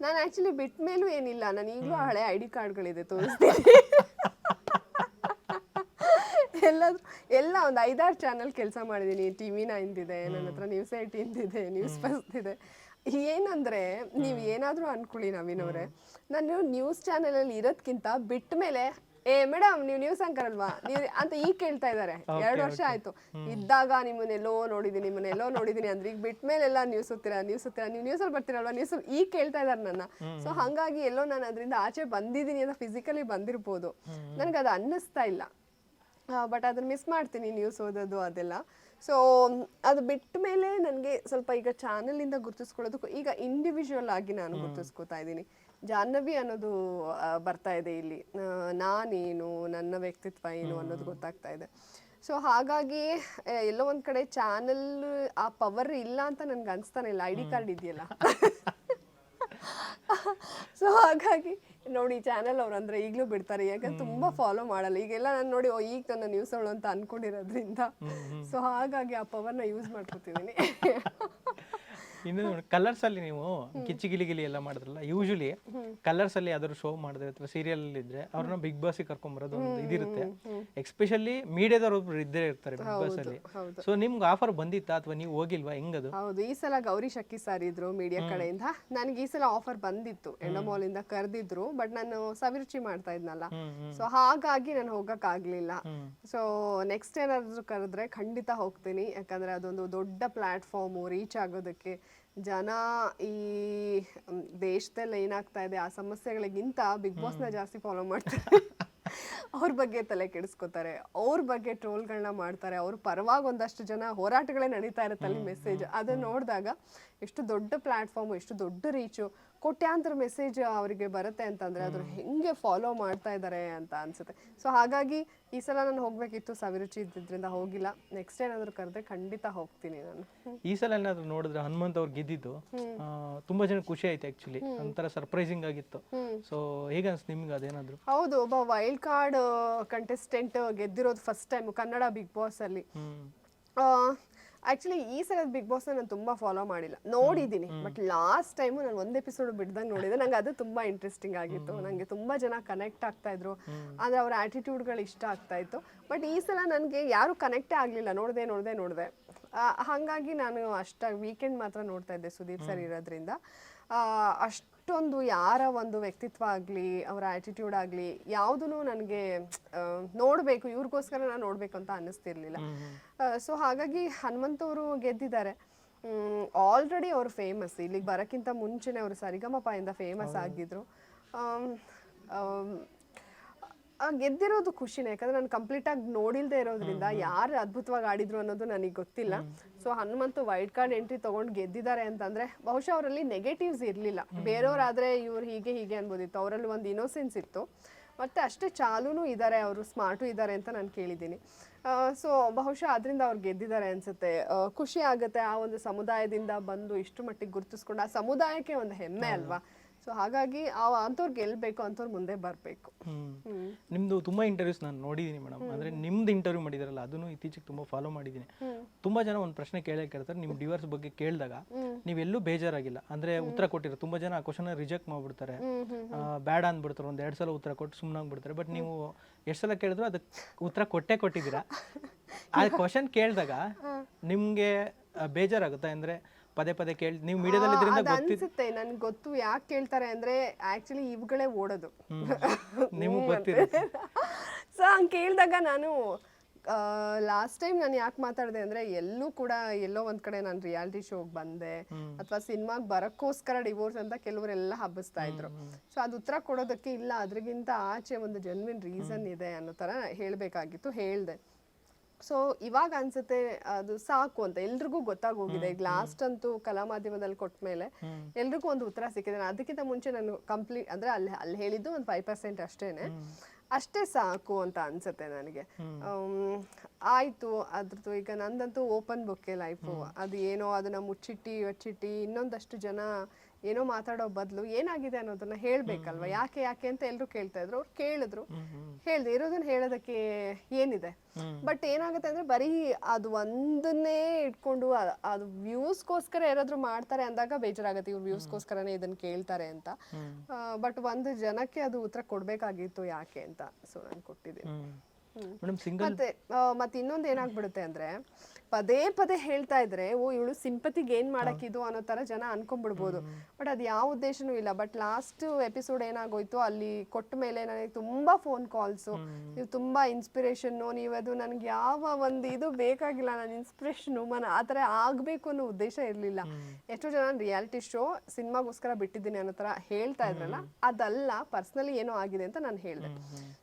ನಾನು ಆಕ್ಚುಲಿ ಬಿಟ್ಟ ಮೇಲೂ ಏನಿಲ್ಲ. ನಾನು ಈಗಲೂ ಹಳೆ ಐ ಡಿ ಕಾರ್ಡ್ಗಳಿದೆ ತೋರಿಸ್ತೀನಿ. ಎಲ್ಲಾದ್ರೂ ಎಲ್ಲ ಒಂದು ಐದಾರು ಚಾನಲ್ ಕೆಲಸ ಮಾಡಿದ್ದೀನಿ ಟಿ ವಿ ನೈನ್ದಿದೆ ನನ್ನ ಹತ್ರ ನ್ಯೂಸ್ ಏಯ್ಟೀನ್ದಿದೆ ನ್ಯೂಸ್ ಫಸ್ಟ್ ಇದೆ. ಏನಂದ್ರೆ ನೀವು ಏನಾದರೂ ಅನ್ಕೊಳ್ಳಿ ನವೀನ್ ಅವರೇ. ನಾನು ನ್ಯೂಸ್ ಚಾನಲಲ್ಲಿ ಇರೋದ್ಕಿಂತ ಬಿಟ್ಟ ಮೇಲೆ ಏ ಮೇಡಮ್ ನೀವು ನ್ಯೂಸ್ ಆಂಕರ್ ಅಲ್ವಾ? ನೀವು ಅಂತ ಈಗ ಕೇಳ್ತಾ ಇದ್ದಾರೆ. ಎರಡು ವರ್ಷ ಆಯ್ತು. ಇದ್ದಾಗ ನಿಮ್ಮನ್ನೆಲ್ಲೋ ನಿಮ್ಮನ್ನ ಎಲ್ಲೋ ನೋಡಿದೀನಿ ಅಂದ್ರೆ ಈಗ ಬಿಟ್ಟ ಮೇಲೆಲ್ಲ ನ್ಯೂಸ್ ಓದ್ತೀರಾ ನ್ಯೂಸ್ ಓದ್ತೀರಾ ನೀವು ನ್ಯೂಸಲ್ಲಿ ಬರ್ತೀರಲ್ವಾ? ನ್ಯೂಸ್ ಈಗ ಕೇಳ್ತಾ ಇದ್ದಾರೆ ನನ್ನ. ಸೊ ಹಂಗಾಗಿ ಎಲ್ಲೋ ನಾನು ಅದರಿಂದ ಆಚೆ ಬಂದಿದ್ದೀನಿ ಅಂತ ಫಿಸಿಕಲಿ ಬಂದಿರ್ಬೋದು. ನನಗೆ ಅದು ಅನ್ನಿಸ್ತಾ ಇಲ್ಲ. ಬಟ್ ಅದನ್ನ ಮಿಸ್ ಮಾಡ್ತೀನಿ ನ್ಯೂಸ್ ಓದೋದು ಅದೆಲ್ಲ. ಸೊ ಅದು ಬಿಟ್ಟ ಮೇಲೆ ನನಗೆ ಸ್ವಲ್ಪ ಈಗ ಚಾನಲಿಂದ ಗುರ್ತಿಸ್ಕೊಳ್ಳೋದಕ್ಕೂ ಈಗ ಇಂಡಿವಿಜುವಲ್ ಆಗಿ ನಾನು ಗುರುತಿಸ್ಕೊತಾ ಇದ್ದೀನಿ. ಜಾಹ್ನವಿ ಅನ್ನೋದು ಬರ್ತಾ ಇದೆ ಇಲ್ಲಿ. ನಾನೇನು ನನ್ನ ವ್ಯಕ್ತಿತ್ವ ಏನು ಅನ್ನೋದು ಗೊತ್ತಾಗ್ತಾ ಇದೆ. ಸೊ ಹಾಗಾಗಿ ಎಲ್ಲೋ ಒಂದ್ ಕಡೆ ಚಾನಲ್ ಆ ಪವರ್ ಇಲ್ಲ ಅಂತ ನನ್ಗೆ ಅನ್ಸ್ತಾನೆ ಇಲ್ಲ. ಐ ಡಿ ಕಾರ್ಡ್ ಇದೆಯಲ್ಲ? ಸೊ ಹಾಗಾಗಿ ನೋಡಿ ಚಾನಲ್ ಅವ್ರು ಅಂದ್ರೆ ಈಗಲೂ ಬಿಡ್ತಾರೆ. ಯಾಕಂದ್ರೆ ತುಂಬಾ ಫಾಲೋ ಮಾಡಲ್ಲ. ಈಗೆಲ್ಲ ನಾನು ನೋಡಿ ಓ ಈಗ ನನ್ನ ನ್ಯೂಸ್ ಅವಳು ಅಂತ ಅನ್ಕೊಂಡಿರೋದ್ರಿಂದ. ಸೊ ಹಾಗಾಗಿ ಆ ಪವರ್ನ ಯೂಸ್ ಮಾಡ್ಕೊತಿದ್ದೀನಿ ಇನ್ನು ಕಲರ್ಸ್ ಅಲ್ಲಿ ನೀವು ಕಿಚ್ಚಿ ಗಿಲಿ ಗಿಲಿ ಎಲ್ಲ ಮಾಡಿದ್ರಲ್ಲ ಯೂಶಲಿ ಕಲರ್ಸ್ ಅಲ್ಲಿ ಯಾವ್ದಾದ್ರು ಶೋ ಮಾಡಿದ್ರೆ ಅಥವಾ ಸೀರಿಯಲ್ ಇದ್ರೆ ಅವ್ರನ್ನ ಬಿಗ್ ಬಾಸ್ ಕರ್ಕೊಂಡ್ ಬರೋದು ಒಂದು ಇದಿರುತ್ತೆ. ಎಕ್ಸ್ಪೆಷಲಿ ಮೀಡಿಯಾದವ್ರು ಒಬ್ರು ಇದ್ದೇ ಇರ್ತಾರೆ ಬಿಗ್ ಬಾಸ್ ಅಲ್ಲಿ. ಸೊ ನಿಮ್ಗೆ ಆಫರ್ ಬಂದಿತ್ತಾ ಅಥವಾ ನೀವು ಹೋಗಿಲ್ವಾ? ಹೆಂಗದು? ಹೌದು ಈ ಸಲ ಗೌರಿ ಶಕ್ಕಿ ಸರ್ ಇದ್ರು ಮೀಡಿಯಾ ಕಡೆಯಿಂದ. ನನಗೆ ಈ ಸಲ ಆಫರ್ ಬಂದಿತ್ತು ಎಂಡಮಾಲ್ ಇಂದ ಕರೆದಿದ್ರು ಬಟ್ ನಾನು ಸವಿರುಚಿ ಮಾಡ್ತಾ ಇದ್ನಲ್ಲ. ಸೊ ಹಾಗಾಗಿ ನಾನು ಹೋಗಕ್ ಆಗ್ಲಿಲ್ಲ. ಸೊ ನೆಕ್ಸ್ಟ್ ಏನಾದ್ರು ಕರೆದ್ರೆ ಖಂಡಿತ ಹೋಗ್ತೀನಿ. ಯಾಕಂದ್ರೆ ಅದೊಂದು ದೊಡ್ಡ ಪ್ಲಾಟ್ಫಾರ್ಮ್ ರೀಚ್ ಆಗೋದಕ್ಕೆ. ಜನ ಈ ದೇಶದಲ್ಲಿ ಏನಾಗ್ತಾ ಇದೆ ಆ ಸಮಸ್ಯೆಗಳಿಗಿಂತ ಬಿಗ್ ಬಾಸ್ನ ಜಾಸ್ತಿ ಫಾಲೋ ಮಾಡ್ತಾರೆ. ಅವ್ರ ಬಗ್ಗೆ ತಲೆ ಕೆಡಿಸ್ಕೋತಾರೆ. ಅವ್ರ ಬಗ್ಗೆ ಟ್ರೋಲ್ಗಳನ್ನ ಮಾಡ್ತಾರೆ. ಅವ್ರ ಪರವಾಗಿ ಒಂದಷ್ಟು ಜನ ಹೋರಾಟಗಳೇ ನಡೀತಾ ಇರುತ್ತೆ ಅಲ್ಲಿ ಮೆಸೇಜ್ ಅದನ್ನ ನೋಡಿದಾಗ ಎಷ್ಟು ದೊಡ್ಡ ಪ್ಲಾಟ್ಫಾರ್ಮ್ ಎಷ್ಟು ದೊಡ್ಡ ರೀಚು ಕೋಟ್ಯಾಂತರ ಮೆಸೇಜ್ ಅವರಿಗೆ ಬರುತ್ತೆ ಅಂತಂದ್ರೆ ಅದ್ರ ಹೆಂಗೆ ಫಾಲೋ ಮಾಡ್ತಾ ಇದ್ದಾರೆ ಅಂತ ಅನ್ಸುತ್ತೆ. ಸೊ ಹಾಗಾಗಿ ಈ ಸಲ ನಾನು ಹೋಗ್ಬೇಕಿತ್ತು ಸವಿರುಚಿ ಇದ್ದಿದ್ರಿಂದ ಹೋಗಿಲ್ಲ. ನೆಕ್ಸ್ಟ್ ಏನಾದ್ರು ಕರೆದ್ರೆ ಖಂಡಿತ ಹೋಗ್ತೀನಿ ನಾನು. ಈ ಸಲ ಏನಾದ್ರು ನೋಡಿದ್ರೆ ಹನುಮಂತ್ ಅವ್ರು ಗೆದ್ದಿದ್ದು ತುಂಬಾ ಜನ ಖುಷಿ ಆಯ್ತು ಆಕ್ಚುಲಿ ಒಂಥರ ಸರ್ಪ್ರೈಸಿಂಗ್ ಆಗಿತ್ತು. ಸೊ ಹೇಗೆ ಅನ್ಸ್ ನಿಮ್ಗೆ ಅದೇನಾದ್ರು? ಹೌದು ಒಬ್ಬ wild card contestant ಗೆದ್ದಿರೋದು first time Kannada Bigg Boss ಅಲ್ಲಿ. ಹ್ಮ್. ಆಕ್ಚುಲಿ ಈ ಸಲದ ಬಿಗ್ ಬಾಸ್ ನಾನು ತುಂಬಾ ಫಾಲೋ ಮಾಡಿಲ್ಲ. ನೋಡಿದ್ದೀನಿ ಬಟ್ ಲಾಸ್ಟ್ ಟೈಮು ನಾನು ಒಂದ್ ಎಪಿಸೋಡ್ ಬಿಡ್ದಂಗೆ ನೋಡಿದೆ. ನಂಗೆ ಅದು ತುಂಬಾ ಇಂಟ್ರೆಸ್ಟಿಂಗ್ ಆಗಿತ್ತು. ನಂಗೆ ತುಂಬಾ ಜನ ಕನೆಕ್ಟ್ ಆಗ್ತಾ ಇದ್ರು. ಅಂದ್ರೆ ಅವ್ರ ಆಟಿಟ್ಯೂಡ್ಗಳು ಇಷ್ಟ ಆಗ್ತಾ ಇತ್ತು. ಬಟ್ ಈ ಸಲ ನನಗೆ ಯಾರು ಕನೆಕ್ಟೇ ಆಗ್ಲಿಲ್ಲ. ನೋಡಿದೆ ನೋಡಿದೆ ನೋಡಿದೆ. ಹಾಗಾಗಿ ನಾನು ಅಷ್ಟ ವೀಕೆಂಡ್ ಮಾತ್ರ ನೋಡ್ತಾ ಇದ್ದೆ ಸುದೀಪ್ ಸರ್ ಇರೋದ್ರಿಂದ. ಅಷ್ಟೊಂದು ಯಾರ ಒಂದು ವ್ಯಕ್ತಿತ್ವ ಆಗಲಿ ಅವರ ಆ್ಯಟಿಟ್ಯೂಡ್ ಆಗಲಿ ಯಾವುದೂ ನನಗೆ ನೋಡಬೇಕು ಇವ್ರಿಗೋಸ್ಕರ ನಾನು ನೋಡಬೇಕು ಅಂತ ಅನ್ನಿಸ್ತಿರ್ಲಿಲ್ಲ. ಸೊ ಹಾಗಾಗಿ ಹನುಮಂತವರು ಗೆದ್ದಿದ್ದಾರೆ. ಆಲ್ರೆಡಿ ಅವರು ಫೇಮಸ್ ಇಲ್ಲಿಗೆ ಬರೋಕ್ಕಿಂತ ಮುಂಚೆನೇ ಅವರು ಸರಿಗಮಪ ಇಂದ ಫೇಮಸ್ ಆಗಿದ್ರು. ಆಮ್, ಆಮ್, ಆ ಗೆದ್ದಿರೋದು ಖುಷಿನೇ. ಯಾಕಂದ್ರೆ ನಾನು ಕಂಪ್ಲೀಟಾಗಿ ನೋಡಿಲ್ದೇ ಇರೋದ್ರಿಂದ ಯಾರು ಅದ್ಭುತವಾಗಿ ಆಡಿದ್ರು ಅನ್ನೋದು ನನಗೆ ಗೊತ್ತಿಲ್ಲ. So Hanumanthu wild card entry ತಗೊಂಡು ಗೆದ್ದಿದ್ದಾರೆ ಅಂತಂದ್ರೆ ಬಹುಶಃ ಅವರಲ್ಲಿ ನೆಗೆಟಿವ್ಸ್ ಇರಲಿಲ್ಲ. ಬೇರೆಯವರಾದ್ರೆ ಇವ್ರು ಹೀಗೆ ಹೀಗೆ ಅನ್ಬೋದಿತ್ತು. ಅವರಲ್ಲಿ ಒಂದು ಇನೋಸೆನ್ಸ್ ಇತ್ತು. ಮತ್ತೆ ಅಷ್ಟೇ ಚಾಲೂನು ಇದ್ದಾರೆ ಅವರು ಸ್ಮಾರ್ಟು ಇದ್ದಾರೆ ಅಂತ ನಾನು ಕೇಳಿದ್ದೀನಿ. ಸೊ ಬಹುಶಃ ಅದರಿಂದ ಅವ್ರು ಗೆದ್ದಿದ್ದಾರೆ ಅನ್ಸುತ್ತೆ. ಖುಷಿ ಆಗುತ್ತೆ ಆ ಒಂದು ಸಮುದಾಯದಿಂದ ಬಂದು ಇಷ್ಟು ಮಟ್ಟಿಗೆ ಗುರುತಿಸ್ಕೊಂಡು ಆ ಸಮುದಾಯಕ್ಕೆ ಒಂದು ಹೆಮ್ಮೆ ಅಲ್ವಾ? ಸೊ ಹಾಗಾಗಿ ಅಂಥವ್ರು ಗೆಲ್ಬೇಕು ಅಂಥವ್ರು ಮುಂದೆ ಬರಬೇಕು. ನಿಮ್ದು ತುಂಬಾ ಇಂಟರ್ವ್ಯೂಸ್ ನಾನು ನೋಡಿದೀನಿ ಮೇಡಮ್ ಅಂದ್ರೆ ನಿಮ್ದು ಇಂಟರ್ವ್ಯೂ ಮಾಡಿದಾರಲ್ಲ ಅದನ್ನು ಇತ್ತೀಚೆಗೆ ತುಂಬಾ ಫಾಲೋ ಮಾಡಿದೀನಿ. ತುಂಬಾ ಜನ ಒಂದು ಪ್ರಶ್ನೆ ಕೇಳೇ ಕೇಳ್ತಾರೆ ನಿಮ್ ಡಿವೋರ್ಸ್ ಬಗ್ಗೆ ಕೇಳಿದಾಗ ನೀವೆಲ್ಲೂ ಬೇಜಾರಾಗಿಲ್ಲ. ಅಂದ್ರೆ ಉತ್ತರ ಕೊಟ್ಟಿರೋ ತುಂಬಾ ಜನ ಆ ಕ್ವಶನ್ ರಿಜೆಕ್ಟ್ ಮಾಡ್ಬಿಡ್ತಾರೆ. ಬೇಡ ಅಂದ್ಬಿಡ್ತಾರೆ ಒಂದ್ ಎರಡ್ ಸಲ ಉತ್ತರ ಕೊಟ್ಟು ಸುಮ್ಮನಾಗ್ಬಿಡ್ತಾರೆ ಬಟ್ ನೀವು ಎಷ್ಟು ಸಲ ಕೇಳಿದ್ರು ಅದಕ್ಕೆ ಉತ್ತರ ಕೊಟ್ಟೆ ಕೊಟ್ಟಿದ್ದೀರಾ? ಆ ಕ್ವಶನ್ ಕೇಳಿದಾಗ ನಿಮ್ಗೆ ಬೇಜಾರಾಗುತ್ತಾ? ಅಂದ್ರೆ ಪದೇ ಪದೇ ಕೇಳಿ ನೀವು ಮೀಡಿಯಾದಲ್ಲಿ ಇದ್ರಿಂದ ಅದು ಅನ್ಸುತ್ತೆ ನನ್ಗೆ ಗೊತ್ತು ಯಾಕೆ ಕೇಳ್ತಾರೆ ಅಂದ್ರೆ ಆಕ್ಚುಲಿ ಇವುಗಳೇ ಓಡೋದು. ನಿಮಗೆ ಗೊತ್ತಿದೆ ಸೊ ಹಂಗೆ ಕೇಳಿದಾಗ ನಾನು ಲಾಸ್ಟ್ ಟೈಮ್ ನಾನು ಯಾಕೆ ಮಾತಾಡಿದೆ ಅಂದ್ರೆ ಎಲ್ಲೂ ಕೂಡ ಎಲ್ಲೋ ಒಂದ್ ಕಡೆ ನಾನು ರಿಯಾಲಿಟಿ ಶೋಗೆ ಬಂದೆ ಅಥವಾ ಸಿನಿಮಾಗೆ ಬರೋಕ್ಕೋಸ್ಕರ ಡಿವೋರ್ಸ್ ಅಂತ ಕೆಲವರೆಲ್ಲ ಹಬ್ಬಿಸ್ತಾ ಇದ್ರು. ಸೊ ಅದು ಉತ್ತರ ಕೊಡೋದಕ್ಕೆ ಇಲ್ಲ ಅದ್ರಗಿಂತ ಆಚೆ ಒಂದು ಜೆನ್ವಿನ್ ರೀಸನ್ ಇದೆ ಅನ್ನೋ ತರ ಹೇಳಬೇಕಾಗಿತ್ತು ಹೇಳ್ದೆ. ಸೊ ಇವಾಗ ಅನ್ಸುತ್ತೆ ಅದು ಸಾಕು ಅಂತ ಎಲ್ರಿಗೂ ಗೊತ್ತಾಗೋಗಿದೆ. ಈಗ ಲಾಸ್ಟ್ ಅಂತೂ ಕಲಾ ಮಾಧ್ಯಮದಲ್ಲಿ ಕೊಟ್ಟ ಮೇಲೆ ಎಲ್ರಿಗೂ ಒಂದು ಉತ್ತರ ಸಿಕ್ಕಿದೆ. ನಾನು ಅದಕ್ಕಿಂತ ಮುಂಚೆ ನಾನು ಕಂಪ್ಲೀಟ್ ಅಂದ್ರೆ ಅಲ್ಲಿ ಅಲ್ಲಿ ಹೇಳಿದ್ದು ಒಂದು ಫೈವ್ ಪರ್ಸೆಂಟ್ ಅಷ್ಟೇನೆ. ಅಷ್ಟೇ ಸಾಕು ಅಂತ ಅನ್ಸುತ್ತೆ ನನಗೆ. ಆಯಿತು ಆಯ್ತು ಅದ್ರದ್ದು ಈಗ ನಂದಂತೂ ಓಪನ್ ಬುಕ್ಕೆ ಲೈಫು ಅದು ಏನೋ ಅದನ್ನ ಮುಚ್ಚಿಟ್ಟಿ ಒಚ್ಚಿಟ್ಟಿ ಇನ್ನೊಂದಷ್ಟು ಜನ ಏನೋ ಮಾತಾಡೋ ಬದಲು ಏನಾಗಿದೆ ಅನ್ನೋದನ್ನ ಹೇಳ್ಬೇಕಲ್ವಾ? ಯಾಕೆ ಯಾಕೆ ಅಂತ ಎಲ್ರು ಕೇಳ್ತಾ ಇದ್ರು. ಅವ್ರು ಕೇಳಿದ್ರು. ಹೇಳ್ದೆ ಇರೋದನ್ನ ಹೇಳೋದಕ್ಕೆ ಏನಿದೆ? ಬಟ್ ಏನಾಗುತ್ತೆ ಅಂದ್ರೆ ಬರೀ ಅದು ಒಂದನ್ನೇ ಇಟ್ಕೊಂಡು ಅದು ವ್ಯೂಸ್ಗೋಸ್ಕರ ಯಾರಾದ್ರೂ ಮಾಡ್ತಾರೆ ಅಂದಾಗ ಬೇಜಾರಾಗುತ್ತೆ. ಇವ್ರು ವ್ಯೂಸ್ಗೋಸ್ಕರನೇ ಇದನ್ನ ಕೇಳ್ತಾರೆ ಅಂತ. ಬಟ್ ಒಂದು ಜನಕ್ಕೆ ಅದು ಉತ್ತರ ಕೊಡ್ಬೇಕಾಗಿತ್ತು ಯಾಕೆ ಅಂತ. ಸೊ ನಾನು ಕೊಟ್ಟಿದ್ದೀನಿ. ಮತ್ತೆ ಮತ್ತೆ ಇನ್ನೊಂದು ಏನಾಗ್ಬಿಡುತ್ತೆ ಅಂದ್ರೆ ಪದೇ ಪದೇ ಹೇಳ್ತಾ ಇದ್ರೆ ಓ ಇವಳು ಸಿಂಪತಿಗೆ ಏನ್ ಮಾಡಕ್ಕಿದು ಅನ್ನೋ ತರ ಜನ ಅನ್ಕೊಂಡ್ಬಿಡ್ಬೋದು. ಬಟ್ ಅದು ಯಾವ ಉದ್ದೇಶನೂ ಇಲ್ಲ. ಬಟ್ ಲಾಸ್ಟ್ ಎಪಿಸೋಡ್ ಏನಾಗೋಯ್ತು ಅಲ್ಲಿ ಕೊಟ್ಟ ಮೇಲೆ ನನಗೆ ತುಂಬಾ ಫೋನ್ ಕಾಲ್ಸು ನೀವು ತುಂಬಾ ಇನ್ಸ್ಪಿರೇಷನ್ ನೀವದು ನನ್ಗೆ ಯಾವ ಒಂದು ಇದು ಬೇಕಾಗಿಲ್ಲ ನಾನು ಇನ್ಸ್ಪಿರೇಷನ್ ಮನ ಆ ಥರ ಆಗ್ಬೇಕು ಅನ್ನೋ ಉದ್ದೇಶ ಇರಲಿಲ್ಲ. ಎಷ್ಟೋ ಜನ ರಿಯಾಲಿಟಿ ಶೋ ಸಿನಿಮಾಗೋಸ್ಕರ ಬಿಟ್ಟಿದ್ದೀನಿ ಅನ್ನೋ ತರ ಹೇಳ್ತಾ ಇದ್ರಲ್ಲ ಅದಲ್ಲ ಪರ್ಸ್ನಲಿ ಏನೋ ಆಗಿದೆ ಅಂತ ನಾನು ಹೇಳಿದೆ.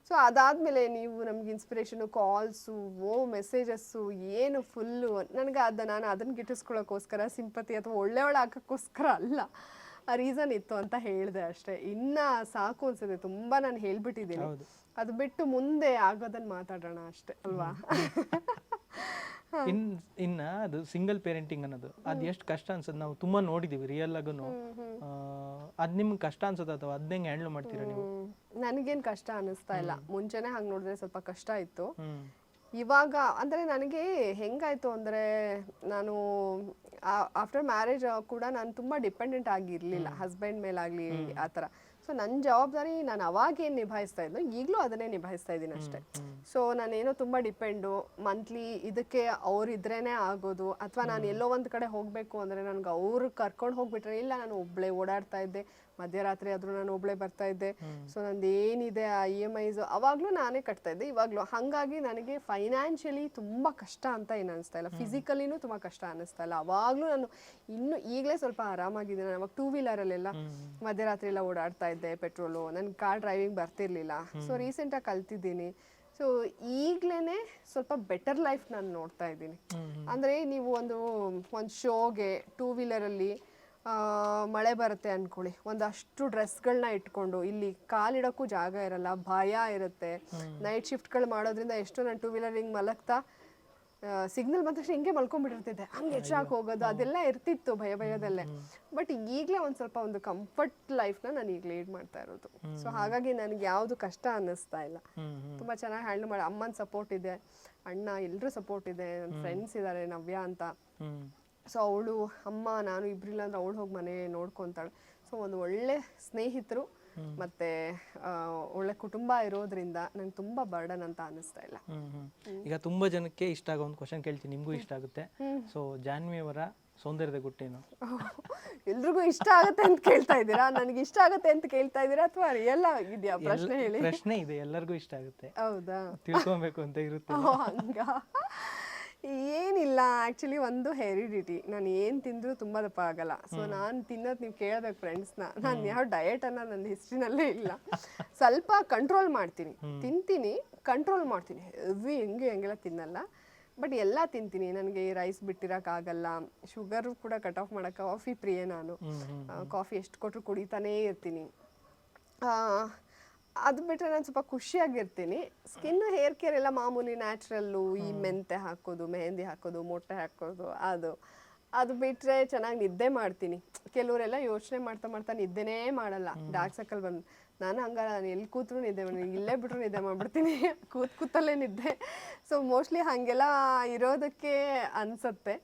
ಸೊ ಅದಾದ್ಮೇಲೆ ನೀವು ನಮ್ಗೆ ಇನ್ಸ್ಪಿರೇಷನ್ ಕಾಲ್ಸು ಓ ಮೆಸೇಜಸ್ಸು ಏನು ಫುಲ್ಲು. ನನಗೆ ಅದ ನಾನು ಅದನ್ನು ಗಿಟ್ಟಿಸ್ಕೊಳ್ಳೋಕ್ಕೋಸ್ಕರ ಸಿಂಪತಿ ಅಥವಾ ಒಳ್ಳೆಯವಳು ಹಾಕೋಕ್ಕೋಸ್ಕರ ಅಲ್ಲ ಆ ರೀಸನ್ ಇತ್ತು ಅಂತ ಹೇಳಿದೆ ಅಷ್ಟೇ. ಇನ್ನ ಸಾಕು ಅನ್ಸುತ್ತೆ ತುಂಬ ನಾನು ಹೇಳ್ಬಿಟ್ಟಿದ್ದೀನಿ. ಅದು ಬಿಟ್ಟು ಮುಂದೆ ಆಗೋದನ್ನ ಮಾತಾಡೋಣ ಅಷ್ಟೇ ಅಲ್ವಾ? ಇನ್ ಇನ್ನ ಅದು ಸಿಂಗಲ್ ಪೇರೆಂಟಿಂಗ್ ಅನ್ನೋದು ಅದ್ ಎಷ್ಟು ಕಷ್ಟ ಅನ್ಸದ್ ನಾವು ತುಂಬಾ ನೋಡಿದೀವಿ ರಿಯಲ್ ಆಗುನು. ಆ, ಅದ್ ನಿಮ್ಗೆ ಕಷ್ಟ ಅನ್ಸದ ಅಥವಾ ಅದ್ ಹೆಂಗ್ ಹ್ಯಾಂಡಲ್ ಮಾಡ್ತೀರಾ ನೀವು. ನನಗೇನ್ ಕಷ್ಟ ಅನಿಸ್ತಾ ಇಲ್ಲ. ಮುಂಚೆನೆ ಹಂಗ್ ನೋಡಿದ್ರೆ ಸ್ವಲ್ಪ ಕಷ್ಟ ಇತ್ತು. ಇವಾಗ ಅಂದ್ರೆ ನನಗೆ ಹೆಂಗಾಯ್ತು ಅಂದ್ರೆ ನಾನು ಆಫ್ಟರ್ ಮ್ಯಾರೇಜ್ ಕೂಡ ನಾನು ತುಂಬಾ ಡಿಪೆಂಡೆಂಟ್ ಆಗಿರ್ಲಿಲ್ಲ ಹಸ್ಬೆಂಡ್ ಮೇಲಾಗ್ಲಿ ಆ ಥರ. ಸೊ ನನ್ನ ಜವಾಬ್ದಾರಿ ನಾನು ಅವಾಗ ಏನು ನಿಭಾಯಿಸ್ತಾ ಇದ್ನೋ ಈಗಲೂ ಅದನ್ನೇ ನಿಭಾಯಿಸ್ತಾ ಇದ್ದೀನಿ ಅಷ್ಟೇ. ಸೊ ನಾನೇನೋ ತುಂಬ ಡಿಪೆಂಡು ಮಂತ್ಲಿ ಇದಕ್ಕೆ ಅವ್ರಿದ್ರೇನೆ ಆಗೋದು ಅಥವಾ ನಾನು ಎಲ್ಲೋ ಒಂದು ಕಡೆ ಹೋಗಬೇಕು ಅಂದರೆ ನನಗೆ ಅವ್ರು ಕರ್ಕೊಂಡು ಹೋಗ್ಬಿಟ್ರೆ ಇಲ್ಲ ನಾನು ಒಬ್ಬಳೇ ಓಡಾಡ್ತಾ ಇದ್ದೆ ಮಧ್ಯರಾತ್ರಿ ಆದ್ರೂ ನಾನು ಒಬ್ಳೆ ಬರ್ತಾ ಇದ್ದೆ. ಸೊ ನಂದು ಏನಿದೆ ಆ ಇ ಎಂ ಐಸ್ ಅವಾಗಲೂ ನಾನೇ ಕಟ್ತಾ ಇದ್ದೆ. ಇವಾಗ್ಲೂ. ಹಾಗಾಗಿ ನನಗೆ ಫೈನಾನ್ಷಿಯಲಿ ತುಂಬ ಕಷ್ಟ ಅಂತ ಏನು ಅನಿಸ್ತಾ ಇಲ್ಲ. ಫಿಸಿಕಲಿನೂ ತುಂಬ ಕಷ್ಟ ಅನಿಸ್ತಾ ಇಲ್ಲ. ಅವಾಗ್ಲೂ ನಾನು ಇನ್ನು ಈಗಲೇ ಸ್ವಲ್ಪ ಆರಾಮಾಗಿದ್ದೀನಿ. ನಾನು ಅವಾಗ ಟೂ ವೀಲರಲ್ಲೆಲ್ಲ ಮಧ್ಯರಾತ್ರಿ ಎಲ್ಲ ಓಡಾಡ್ತಾ ಇದ್ದೆ ಪೆಟ್ರೋಲು ನನ್ನ ಕಾರ್ ಡ್ರೈವಿಂಗ್ ಬರ್ತಿರ್ಲಿಲ್ಲ. ಸೊ ರೀಸೆಂಟಾಗಿ ಕಲ್ತಿದ್ದೀನಿ. ಸೊ ಈಗ್ಲೇನೆ ಸ್ವಲ್ಪ ಬೆಟರ್ ಲೈಫ್ ನಾನು ನೋಡ್ತಾ ಇದ್ದೀನಿ. ಅಂದ್ರೆ ನೀವು ಒಂದು ಒಂದು ಶೋಗೆ ಟೂ ವೀಲರಲ್ಲಿ ಮಳೆ ಬರುತ್ತೆ ಅನ್ಕೊಳ್ಳಿ. ಒಂದಷ್ಟು ಡ್ರೆಸ್ಗಳನ್ನ ಇಟ್ಕೊಂಡು ಇಲ್ಲಿ ಕಾಲಿಡೋಕ್ಕೂ ಜಾಗ ಇರಲ್ಲ ಭಯ ಇರುತ್ತೆ. ನೈಟ್ ಶಿಫ್ಟ್ಗಳು ಮಾಡೋದ್ರಿಂದ ಎಷ್ಟು ನಾನು ಟೂ ವೀಲರ್ ಹಿಂಗೆ ಮಲಗ್ತಾ ಸಿಗ್ನಲ್ ಬಂದ ತಕ್ಷಣ ಹಿಂಗೆ ಮಲ್ಕೊಂಡ್ಬಿಟ್ಟಿರ್ತಿದ್ದೆ ಹಂಗೆ ಹೆಚ್ಚಾಗಿ ಹೋಗೋದು ಅದೆಲ್ಲ ಇರ್ತಿತ್ತು ಭಯ ಭಯದಲ್ಲೇ. ಬಟ್ ಈಗಲೇ ಒಂದು ಸ್ವಲ್ಪ ಒಂದು ಕಂಫರ್ಟ್ ಲೈಫ್ನ ನಾನು ಈಗ ಲೀಡ್ ಮಾಡ್ತಾ ಇರೋದು. ಸೊ ಹಾಗಾಗಿ ನನಗೆ ಯಾವುದು ಕಷ್ಟ ಅನ್ನಿಸ್ತಾ ಇಲ್ಲ. ತುಂಬಾ ಚೆನ್ನಾಗಿ ಹ್ಯಾಂಡಲ್ ಮಾಡಿ ಅಮ್ಮನ ಸಪೋರ್ಟ್ ಇದೆ ಅಣ್ಣ ಎಲ್ಲರೂ ಸಪೋರ್ಟ್ ಇದೆ ನನ್ನ ಫ್ರೆಂಡ್ಸ್ ಇದ್ದಾರೆ ನವ್ಯ ಅಂತ. ಸೊ ಅವಳು ಅಮ್ಮ ನಾನು ಇಬ್ಬರಿಲ್ಲ ಅಂದ್ರೆ ಅವಳು ಹೋಗಿ ಮನೆ ನೋಡ್ಕೊಂತಾಳೆ. ಸೊ ಒಂದು ಒಳ್ಳೆ ಸ್ನೇಹಿತರು ಮತ್ತೆ ಒಳ್ಳೆ ಕುಟುಂಬ ಇರೋದ್ರಿಂದ ನಂಗೆ ತುಂಬಾ ಬರ್ಡನ್ ಅಂತ ಅನಿಸ್ತಾ ಇಲ್ಲ. ಈಗ ತುಂಬಾ ಜನಕ್ಕೆ ಇಷ್ಟ ಆಗೋ ಒಂದು ಕ್ವಶನ್ ಕೇಳ್ತೀನಿ. ನಿಮ್ಗೂ ಇಷ್ಟ ಆಗುತ್ತೆ. ಸೊ ಜಾನ್ವಿ ಅವರ ಸೌಂದರ್ಯದ ಗುಟ್ಟೇನು? ಎಲ್ರಿಗೂ ಇಷ್ಟ ಆಗುತ್ತೆ ಅಂತ ಕೇಳ್ತಾ ಇದ್ದೀರಾ? ನನಗೆ ಇಷ್ಟ ಆಗುತ್ತೆ ಅಂತ ಕೇಳ್ತಾ ಇದ್ದೀರಾ ಅಥವಾ ಎಲ್ಲ ಇದೆಯಾ? ಪ್ರಶ್ನೆ ಹೇಳಿ. ಪ್ರಶ್ನೆ ಇದೆ. ಎಲ್ಲರಿಗೂ ಇಷ್ಟ ಆಗುತ್ತೆ. ಹೌದಾ? ತಿಳ್ಕೊಬೇಕು ಅಂತ ಇರುತ್ತೆ. ಹಂಗ? ಏನಿಲ್ಲ ಆ್ಯಕ್ಚುಲಿ ಒಂದು ಹೆರಿಡಿಟಿ ನಾನು ಏನು ತಿಂದರೂ ತುಂಬ ದಪ್ಪ ಆಗಲ್ಲ. ಸೊ ನಾನು ತಿನ್ನೋದು ನೀವು ಕೇಳಬೇಕು ಫ್ರೆಂಡ್ಸ್ನ ನಾನು ಯಾವ ಡಯಟ್ ಅನ್ನೋ ನನ್ನ ಹಿಸ್ಟ್ರಿನಲ್ಲೇ ಇಲ್ಲ. ಸ್ವಲ್ಪ ಕಂಟ್ರೋಲ್ ಮಾಡ್ತೀನಿ. ತಿಂತೀನಿ ಕಂಟ್ರೋಲ್ ಮಾಡ್ತೀನಿ. ಹೆವಿ ಹೆಂಗೆ ಹೆಂಗೆಲ್ಲ ತಿನ್ನಲ್ಲ. ಬಟ್ ಎಲ್ಲ ತಿಂತೀನಿ. ನನಗೆ ರೈಸ್ ಬಿಟ್ಟಿರೋಕ್ಕಾಗಲ್ಲ ಶುಗರ್ ಕೂಡ ಕಟ್ ಆಫ್ ಮಾಡೋಕ್ಕೆ ಕಾಫಿ ಪ್ರಿಯೆ ನಾನು. ಕಾಫಿ ಎಷ್ಟು ಕೊಟ್ಟರು ಕುಡಿತಾನೇ ಇರ್ತೀನಿ. ಅದು ಬಿಟ್ಟರೆ ನಾನು ಸ್ವಲ್ಪ ಖುಷಿಯಾಗಿರ್ತೀನಿ. ಸ್ಕಿನ್ ಹೇರ್ ಕೇರ್ ಎಲ್ಲ ಮಾಮೂಲಿ ನ್ಯಾಚುರಲ್ಲು ಈ ಮೆಂತೆ ಹಾಕೋದು ಮೆಹಂದಿ ಹಾಕೋದು ಮೊಟ್ಟೆ ಹಾಕೋದು ಅದು. ಅದು ಬಿಟ್ಟರೆ ಚೆನ್ನಾಗಿ ನಿದ್ದೆ ಮಾಡ್ತೀನಿ. ಕೆಲವರೆಲ್ಲ ಯೋಚನೆ ಮಾಡ್ತಾ ಮಾಡ್ತಾ ನಿದ್ದೆನೇ ಮಾಡಲ್ಲ. ಡಾರ್ಕ್ ಸರ್ಕಲ್ ಬಂದು ನಾನು ಹಂಗಲ್ಲ ನಾನು ಎಲ್ಲಿ ಕೂತ್ರು ನಿದ್ದೆ ಮಾಡಿ ಇಲ್ಲೇ ಬಿಟ್ಟರು ನಿದ್ದೆ ಮಾಡ್ಬಿಡ್ತೀನಿ. ಕೂತ್ ಕೂತಲ್ಲೇ ನಿದ್ದೆ. ಸೊ ಮೋಸ್ಟ್ಲಿ ಹಾಗೆಲ್ಲ ಇರೋದಕ್ಕೆ ಅನಿಸುತ್ತೆ.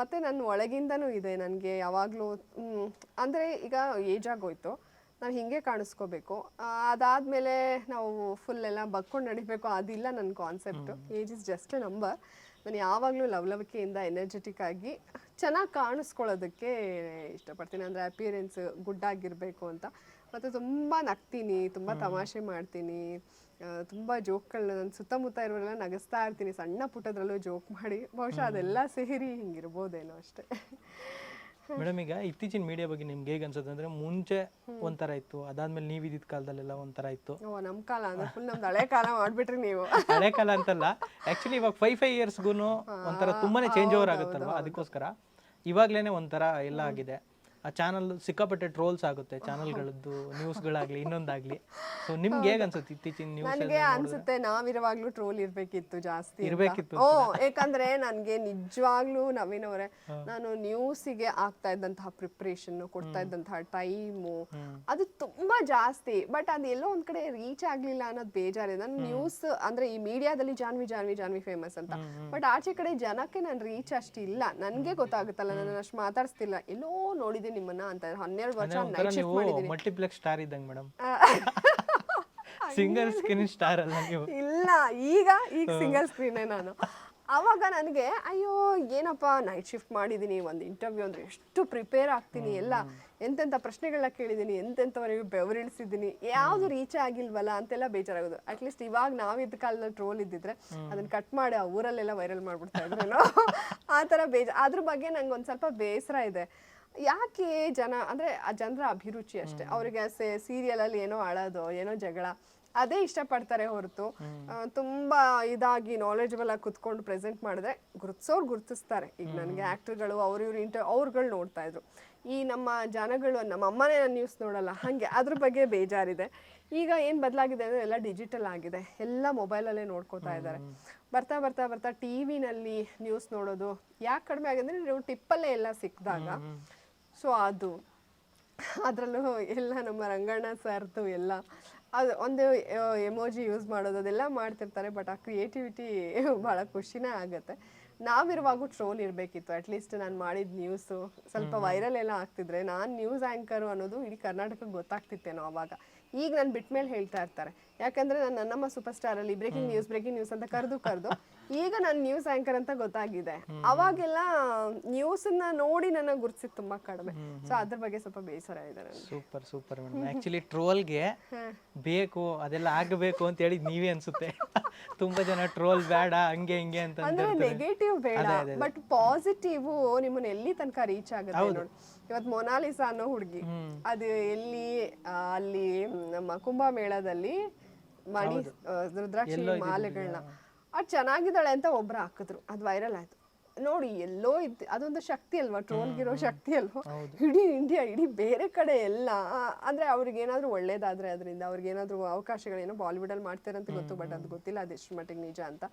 ಮತ್ತು ನನ್ನ ಒಳಗಿಂದನೂ ಇದೆ. ನನಗೆ ಯಾವಾಗಲೂ ಅಂದರೆ ಈಗ ಏಜ್ ಆಗೋಯ್ತು. ನಾವು ಹಿಂಗೆ ಕಾಣಿಸ್ಕೋಬೇಕು. ಅದಾದಮೇಲೆ ನಾವು ಫುಲ್ ಎಲ್ಲ ಬಗ್ಕೊಂಡು ನಡಿಬೇಕು ಅದಿಲ್ಲ ನನ್ನ concept age is just a number ನಾನು ಯಾವಾಗಲೂ ಲವಲವಿಕೆಯಿಂದ ಎನರ್ಜೆಟಿಕ್ ಆಗಿ ಚೆನ್ನಾಗಿ ಕಾಣಿಸ್ಕೊಳ್ಳೋದಕ್ಕೆ ಇಷ್ಟಪಡ್ತೀನಿ. ಅಂದರೆ ಅಪಿಯರೆನ್ಸ್ ಗುಡ್ ಆಗಿರಬೇಕು ಅಂತ. ಮತ್ತು ತುಂಬ ನಗ್ತೀನಿ ತುಂಬ ತಮಾಷೆ ಮಾಡ್ತೀನಿ. ತುಂಬ ಜೋಕ್ಗಳನ್ನ ನನ್ನ ಸುತ್ತಮುತ್ತ ಇರೋರೆಲ್ಲ ನಗಿಸ್ತಾ ಇರ್ತೀನಿ. ಸಣ್ಣ ಪುಟ್ಟದ್ರಲ್ಲೂ ಜೋಕ್ ಮಾಡಿ. ಬಹುಶಃ ಅದೆಲ್ಲ ಸೇರಿ ಹಿಂಗಿರ್ಬೋದೇನೋ ಅಷ್ಟೇ. ಮೇಡಮ್ ಈಗ ಇತ್ತೀಚಿನ ಮೀಡಿಯಾ ಬಗ್ಗೆ ನಿಮ್ಗೆ ಹೇಗೆ ಅನ್ಸುತ್ತೆ ಅಂದ್ರೆ ಮುಂಚೆ ಒಂಥರ ಇತ್ತು ಅದಾದ್ಮೇಲೆ ನೀವು ಇದ್ದಿದ್ದ ಕಾಲದಲ್ಲೆಲ್ಲ ಒಂಥರ ಇತ್ತು. ಓ ನಮ್ಮ ಕಾಲ ಅಂದ್ರೆ ಫುಲ್ ನಮ್ದು ಹಳೆ ಕಾಲ ಮಾಡ್ಬಿಟ್ರಿ ನೀವು. ಹಳೆ ಕಾಲ ಅಂತಲ್ಲ ಆಕ್ಚುಲಿ ಇವಾಗ ಫೈವ್ ಫೈವ್ ಇಯರ್ಸ್ಗೂ ಒಂಥರ ತುಂಬಾನೇ ಚೇಂಜ್ ಓವರ್ ಆಗುತ್ತಲ್ವಾ? ಅದಕ್ಕೋಸ್ಕರ ಇವಾಗ್ಲೇನೆ ಒಂಥರ ಎಲ್ಲ ಆಗಿದೆ. ಆ ಚಾನಲ್ ಸಿಕ್ಕಾಪಟ್ಟೆ ಟ್ರೋಲ್ಸ್ ಆಗುತ್ತೆ ಚಾನಲ್ಗಳದ್ದು ನ್ಯೂಸ್ಗಳಾಗ್ಲಿ ಇನ್ನೊಂದಾಗ್ಲಿ. ಸೊ ನಿಮ್ಗೆ ಹೇಗೆ ಅನ್ಸುತ್ತೆ ಇತ್ತೀಚಿನ ನ್ಯೂಸ್ ನನಗೆ ಅನ್ಸುತ್ತೆ ನಾವಿರುವಾಗ್ಲೂ ಟ್ರೋಲ್ ಇರ್ಬೇಕಿತ್ತು ಜಾಸ್ತಿ ಅಂತ. ಇರ್ಬೇಕಿತ್ತು ಓ ಯಾಕಂದ್ರೆ ನನ್ಗೆ ನಿಜವಾಗ್ಲೂ ನವೀನ್ ಅವರೇ ನಾನು ನ್ಯೂಸಿಗೆ ಆಗ್ತಾ ಇದ್ದಂತಹ ಪ್ರಿಪ್ರೇಷನ್ ಕೊಡ್ತಾ ಇದ್ದಂತಹ ಟೈಮು ಅದು ತುಂಬಾ ಜಾಸ್ತಿ. ಬಟ್ ಅದು ಎಲ್ಲೋ ಒಂದ್ ಕಡೆ ರೀಚ್ ಆಗ್ಲಿಲ್ಲ ಅನ್ನೋದು ಬೇಜಾರಿದೆ ನಾನು ನ್ಯೂಸ್ ಅಂದ್ರೆ ಈ ಮೀಡಿಯಾದಲ್ಲಿ ಜಾನ್ವಿ ಜಾನ್ವಿ ಜಾನ್ವಿ ಫೇಮಸ್ ಅಂತ. ಬಟ್ ಆಚೆ ಕಡೆ ಜನಕ್ಕೆ ನಾನು ರೀಚ್ ಅಷ್ಟಿಲ್ಲ. ನನ್ಗೆ ಗೊತ್ತಾಗುತ್ತಲ್ಲ ನನ್ನ ಅಷ್ಟು ಮಾತಾಡ್ಸ್ತಿಲ್ಲ. ಎಲ್ಲೋ ನೋಡಿದೆ ನಿಮ್ಮನ್ನ ಅಂತ. ಹನ್ನೆರಡು ವರ್ಷ ನೈಟ್ ಶಿಫ್ಟ್ ಮಾಡಿದ್ದೀನಿ ಮಲ್ಟಿಪ್ಲೆಕ್ಸ್ ಸ್ಟಾರ್ ಇದ್ದಂಗೆ ಮೇಡಮ್ ಸಿಂಗಲ್ ಸ್ಕ್ರೀನ್ ಸ್ಟಾರ್ ಅಲ್ಲ ನೀವು. ಇಲ್ಲ ಈಗ ಈಗ ಸಿಂಗಲ್ ಸ್ಕ್ರೀನೇ ನಾನು. ಅವಾಗ ನನಗೆ ಅಯ್ಯೋ ಏನಪ್ಪ ನೈಟ್ ಶಿಫ್ಟ್ ಮಾಡಿದ್ದೀನಿ ಒಂದು ಇಂಟರ್ವ್ಯೂ ಅಂದರೆ ಎಷ್ಟು ಪ್ರಿಪೇರ್ ಆಗ್ತೀನಿ ಎಲ್ಲ ಎಂತೆಂಥ ಪ್ರಶ್ನೆಗಳನ್ನ ಕೇಳಿದ್ದೀನಿ ಎಂತೆಂಥವರೆಗೂ ಬೆವರಿಳಿಸಿದ್ದೀನಿ ಯಾವುದು ರೀಚ್ ಆಗಿಲ್ವಲ್ಲ ಅಂತೆಲ್ಲ ಬೇಜಾರಾಗೋದು. ಅಟ್ಲೀಸ್ಟ್ ಇವಾಗ ನಾವಿದ್ದ ಕಾಲದಲ್ಲಿ ಟ್ರೋಲ್ ಇದ್ದಿದ್ರೆ ಅದನ್ನ ಕಟ್ ಮಾಡಿ ಆ ಊರಲ್ಲೆಲ್ಲ ವೈರಲ್ ಮಾಡಿಬಿಡ್ತಾ ಇದ್ರೇನೋ ಆ ಥರ ಬೇಜ ಅದ್ರ ಬಗ್ಗೆ ನಂಗೆ ಒಂದು ಸ್ವಲ್ಪ ಬೇಸರ ಇದೆ. ಯಾಕೆ ಜನ ಅಂದ್ರೆ ಆ ಜನರ ಅಭಿರುಚಿ ಅಷ್ಟೇ. ಅವರಿಗೆ ಸೀರಿಯಲ್ ಅಲ್ಲಿ ಏನೋ ಅಳೋದು ಏನೋ ಜಗಳ ಅದೇ ಇಷ್ಟಪಡ್ತಾರೆ ಹೊರತು. ತುಂಬಾ ಇದಾಗಿ ನಾಲೆಜಬಲ್ ಆಗಿ ಕುತ್ಕೊಂಡು ಪ್ರೆಸೆಂಟ್ ಮಾಡಿದ್ರೆ ಗುರುತಿಸೋರು ಗುರುತಿಸ್ತಾರೆ. ಈಗ ನನಗೆ ಆ್ಯಕ್ಟರ್ಗಳು ಅವ್ರ ಇವ್ರು ಇಂಟರ್ ಅವ್ರುಗಳು ನೋಡ್ತಾ ಇದ್ರು. ಈ ನಮ್ಮ ಜನಗಳು ನಮ್ಮ ಅಮ್ಮನೇ ನ್ಯೂಸ್ ನೋಡಲ್ಲ ಹಾಗೆ ಅದ್ರ ಬಗ್ಗೆ ಬೇಜಾರಿದೆ. ಈಗ ಏನು ಬದಲಾಗಿದೆ ಅಂದರೆ ಎಲ್ಲ ಡಿಜಿಟಲ್ ಆಗಿದೆ. ಎಲ್ಲ ಮೊಬೈಲಲ್ಲೇ ನೋಡ್ಕೋತಾ ಇದ್ದಾರೆ ಬರ್ತಾ ಬರ್ತಾ ಬರ್ತಾ ಟಿ ವಿನಲ್ಲಿ ನ್ಯೂಸ್ ನೋಡೋದು ಯಾಕೆ ಕಡಿಮೆ ಆಗಿದೆ ಅಂದರೆ ನೀವು ಟಿಪ್ಪಲ್ಲೇ ಎಲ್ಲ ಸಿಕ್ಕಿದಾಗ ಸೊ ಅದು. ಅದರಲ್ಲೂ ಎಲ್ಲ ನಮ್ಮ ರಂಗಣ್ಣ ಸರ್ದು ಎಲ್ಲ. ಅದು ಒಂದು ಎಮೋಜಿ ಯೂಸ್ ಮಾಡೋದು ಅದೆಲ್ಲ ಮಾಡ್ತಿರ್ತಾರೆ ಬಟ್ ಆ ಕ್ರಿಯೇಟಿವಿಟಿ ಭಾಳ ಖುಷಿನೇ ಆಗುತ್ತೆ. ನಾವಿರುವಾಗೂ ಟ್ರೋಲ್ ಇರಬೇಕಿತ್ತು. ಅಟ್ಲೀಸ್ಟ್ ನಾನು ಮಾಡಿದ ನ್ಯೂಸು ಸ್ವಲ್ಪ ವೈರಲ್ ಎಲ್ಲ ಆಗ್ತಿದ್ರೆ ನಾನು ನ್ಯೂಸ್ ಆ್ಯಂಕರು ಅನ್ನೋದು ಇಡೀ ಕರ್ನಾಟಕಕ್ಕೆ ಗೊತ್ತಾಗ್ತಿತ್ತೇನೋ ಅವಾಗ. ಈಗ ನಾನು ಬಿಟ್ಮೇಲೆ ಹೇಳ್ತಾ ಇರ್ತಾರೆ. ಯಾಕಂದ್ರೆ ನಾನು ನನ್ನಮ್ಮ ಸೂಪರ್ ಸ್ಟಾರಲ್ಲಿ ಬ್ರೇಕಿಂಗ್ ನ್ಯೂಸ್ ಬ್ರೇಕಿಂಗ್ ನ್ಯೂಸ್ ಅಂತ ಕರೆದು ಕರೆದು ಈಗ ನಾನು ನ್ಯೂಸ್ ಆಂಕರ್ ಅಂತ ಗೊತ್ತಾಗಿದೆ. ಅವಾಗೆಲ್ಲ ನ್ಯೂಸ್ ಅನ್ನ ನೋಡಿ ನನ್ನ ಗುರ್ಸಿದ್ ತುಂಬಾ ಕಡಿಮೆ. ಸೊ ಅದ್ರ ಬಗ್ಗೆ ಸ್ವಲ್ಪ ಬೇಸರ ಇದೆ ನನಗೆ. ಸೂಪರ್ ಸೂಪರ್ ಮೇಡಮ್ ಟ್ರೋಲ್ ಟ್ರೋಲ್ಗೆ ಬೇಕು ಅದೆಲ್ಲ ಆಗಬೇಕು ಅಂತ ಹೇಳಿ ನೀವೇ ಅನ್ಸುತ್ತೆ. ತುಂಬಾ ಜನ ಟ್ರೋಲ್ ಬೇಡ ಹಂಗೆ ಹಿಂಗೆ ಅಂತ ಅಂದ್ರೆ. ನೆಗೆಟಿವ್ ಬೇಡ ಬಟ್ ಪಾಸಿಟಿವ್ ನಿಮ್ಮನ್ನ ಎಲ್ಲಿ ತನಕ ರೀಚ್ ಆಗುತ್ತೆ ನೋಡಿ. ಇವತ್ತು ಮೊನಾಲಿಸಾ ಅನ್ನೋ ಹುಡುಗಿ ಅದು ಎಲ್ಲಿ ಆ, ಅಲ್ಲಿ ನಮ್ಮ ಕುಂಭಮೇಳದಲ್ಲಿ ಮಣಿ ಆ, ರುದ್ರಾಕ್ಷಿ ಮಾಲೆಗಳನ್ನ ಅದು ಚೆನ್ನಾಗಿದ್ದಾಳೆ ಅಂತ ಒಬ್ರು ಹಾಕಿದ್ರು. ಅದು ವೈರಲ್ ಆಯ್ತು. ನೋಡಿ ಎಲ್ಲೋ ಇದ್ದು. ಅದೊಂದು ಶಕ್ತಿ ಅಲ್ವಾ? ಟ್ರೋಲ್ಗಿರೋ ಶಕ್ತಿ ಅಲ್ವಾ? ಇಡೀ ಇಂಡಿಯಾ ಇಡೀ ಬೇರೆ ಕಡೆ ಎಲ್ಲ ಅಂದರೆ ಅಂದ್ರೆ ಒಳ್ಳೇದಾದರೆ ಅದರಿಂದ ಅವ್ರಿಗೇನಾದ್ರೂ ಅವಕಾಶಗಳೇನೋ ಬಾಲಿವುಡ್ ಅಲ್ಲಿ ಮಾಡ್ತಾರಂತ ಗೊತ್ತು ಬಟ್ ಅದು ಗೊತ್ತಿಲ್ಲ ಅದೆಷ್ಟು ಮಟ್ಟಿಗೆ ನಿಜ ಅಂತ.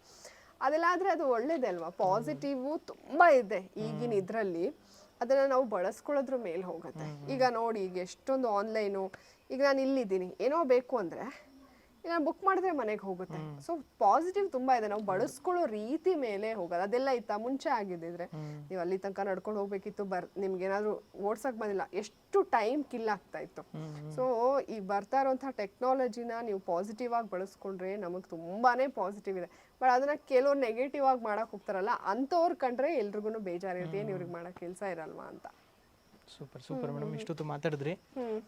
ಅದೆಲ್ಲ ಆದರೆ ಅದು ಒಳ್ಳೇದೇ ಅಲ್ವಾ? ಪಾಸಿಟಿವ್ ತುಂಬಾ ಇದೆ ಈಗಿನ ಇದರಲ್ಲಿ. ಅದನ್ನ ನಾವು ಬಳಸ್ಕೊಳ್ಳೋದ್ರ ಮೇಲೆ ಹೋಗುತ್ತೆ. ಈಗ ನೋಡಿ ಈಗ ಎಷ್ಟೊಂದು ಆನ್ಲೈನು ಈಗ ನಾನು ಇಲ್ಲಿದ್ದೀನಿ ಏನೋ ಬೇಕು ಅಂದ್ರೆ ನಾನು ಬುಕ್ ಮಾಡಿದ್ರೆ ಮನೆಗೆ ಹೋಗುತ್ತೆ. ಸೊ ಪಾಸಿಟಿವ್ ತುಂಬಾ ಇದೆ. ನಾವು ಬಳಸ್ಕೊಳ್ಳೋ ರೀತಿ ಮೇಲೆ ಹೋಗೋದು ಅದೆಲ್ಲ ಇತ್ತ? ಮುಂಚೆ ಆಗಿದ್ದಿದ್ರೆ. ನೀವು ಅಲ್ಲಿ ತನಕ ನಡ್ಕೊಂಡು ಹೋಗ್ಬೇಕಿತ್ತು. ಬರ್ ನಿಮ್ಗೆ ಏನಾದ್ರು ಓಡ್ಸಕ್ ಬಂದಿಲ್ಲ. ಎಷ್ಟು ಟೈಮ್ ಕಿಲ್ ಆಗ್ತಾ ಇತ್ತು. ಸೊ ಈ ಬರ್ತಾ ಇರುವಂತಹ ಟೆಕ್ನಾಲಜಿನ ನೀವು ಪಾಸಿಟಿವ್ ಆಗಿ ಬಳಸ್ಕೊಂಡ್ರೆ ನಮಗೆ ತುಂಬಾನೇ ಪಾಸಿಟಿವ್ ಇದೆ. ಬಟ್ ಅದನ್ನ ಕೆಲವ್ರು ನೆಗೆಟಿವ್ ಆಗಿ ಮಾಡಕ್ ಹೋಗ್ತಾರಲ್ಲ ಅಂಥವ್ರು ಕಂಡ್ರೆ ಎಲ್ರಿಗೂ ಬೇಜಾರಿರುತ್ತೆ. ಏನು ಇವ್ರಿಗೆ ಮಾಡೋ ಕೆಲಸ ಇರಲ್ವಾ ಅಂತ. ಸೂಪರ್ ಸೂಪರ್ ಮೇಡಮ್ ಇಷ್ಟೊತ್ತು ಮಾತಾಡಿದ್ರಿ.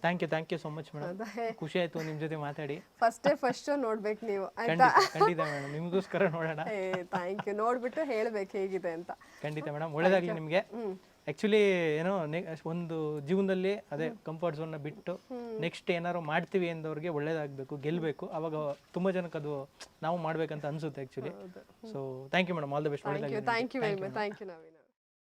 Thank you thank you so much madam ಖುಷಿ ಆಯ್ತು ನಿಮ್ ಜೊತೆ ಮಾತಾಡಿ. ಫಸ್ಟೇ ಫಸ್ಟ್ ನೋಡ್ಬೇಕು ನೀವು ಆಯ್ತಾ? ಖಂಡಿತ ಮೇಡಮ್ ನಿಮಗೋಸ್ಕರ ನೋಡೋಣ. ಥ್ಯಾಂಕ್ ಯು ನೋಡ್ಬಿಟ್ಟು ಹೇಳ್ಬೇಕು ಹೇಗಿದೆ ಅಂತ. ಖಂಡಿತ ಮೇಡಮ್ ಒಳ್ಳೇದಾಗ್ಲಿ ನಿಮಗೆ. ಆಕ್ಚುಲಿ ಏನೋ ಒಂದು ಜೀವನದಲ್ಲಿ ಅದೇ ಕಂಫರ್ಟ್ ಝೋನ್ನ ಬಿಟ್ಟು ನೆಕ್ಸ್ಟ್ ಏನಾದ್ರು ಮಾಡ್ತೀವಿ ಅಂದವ್ರಿಗೆ ಒಳ್ಳೇದಾಗಬೇಕು ಗೆಲ್ಲಬೇಕು ಅವಾಗ ತುಂಬ ಜನಕ್ಕೆ ಅದು ನಾವು ಮಾಡ್ಬೇಕಂತ ಅನ್ಸುತ್ತೆ actually so thank you madam all the best thank you thank you very much thank you Naveena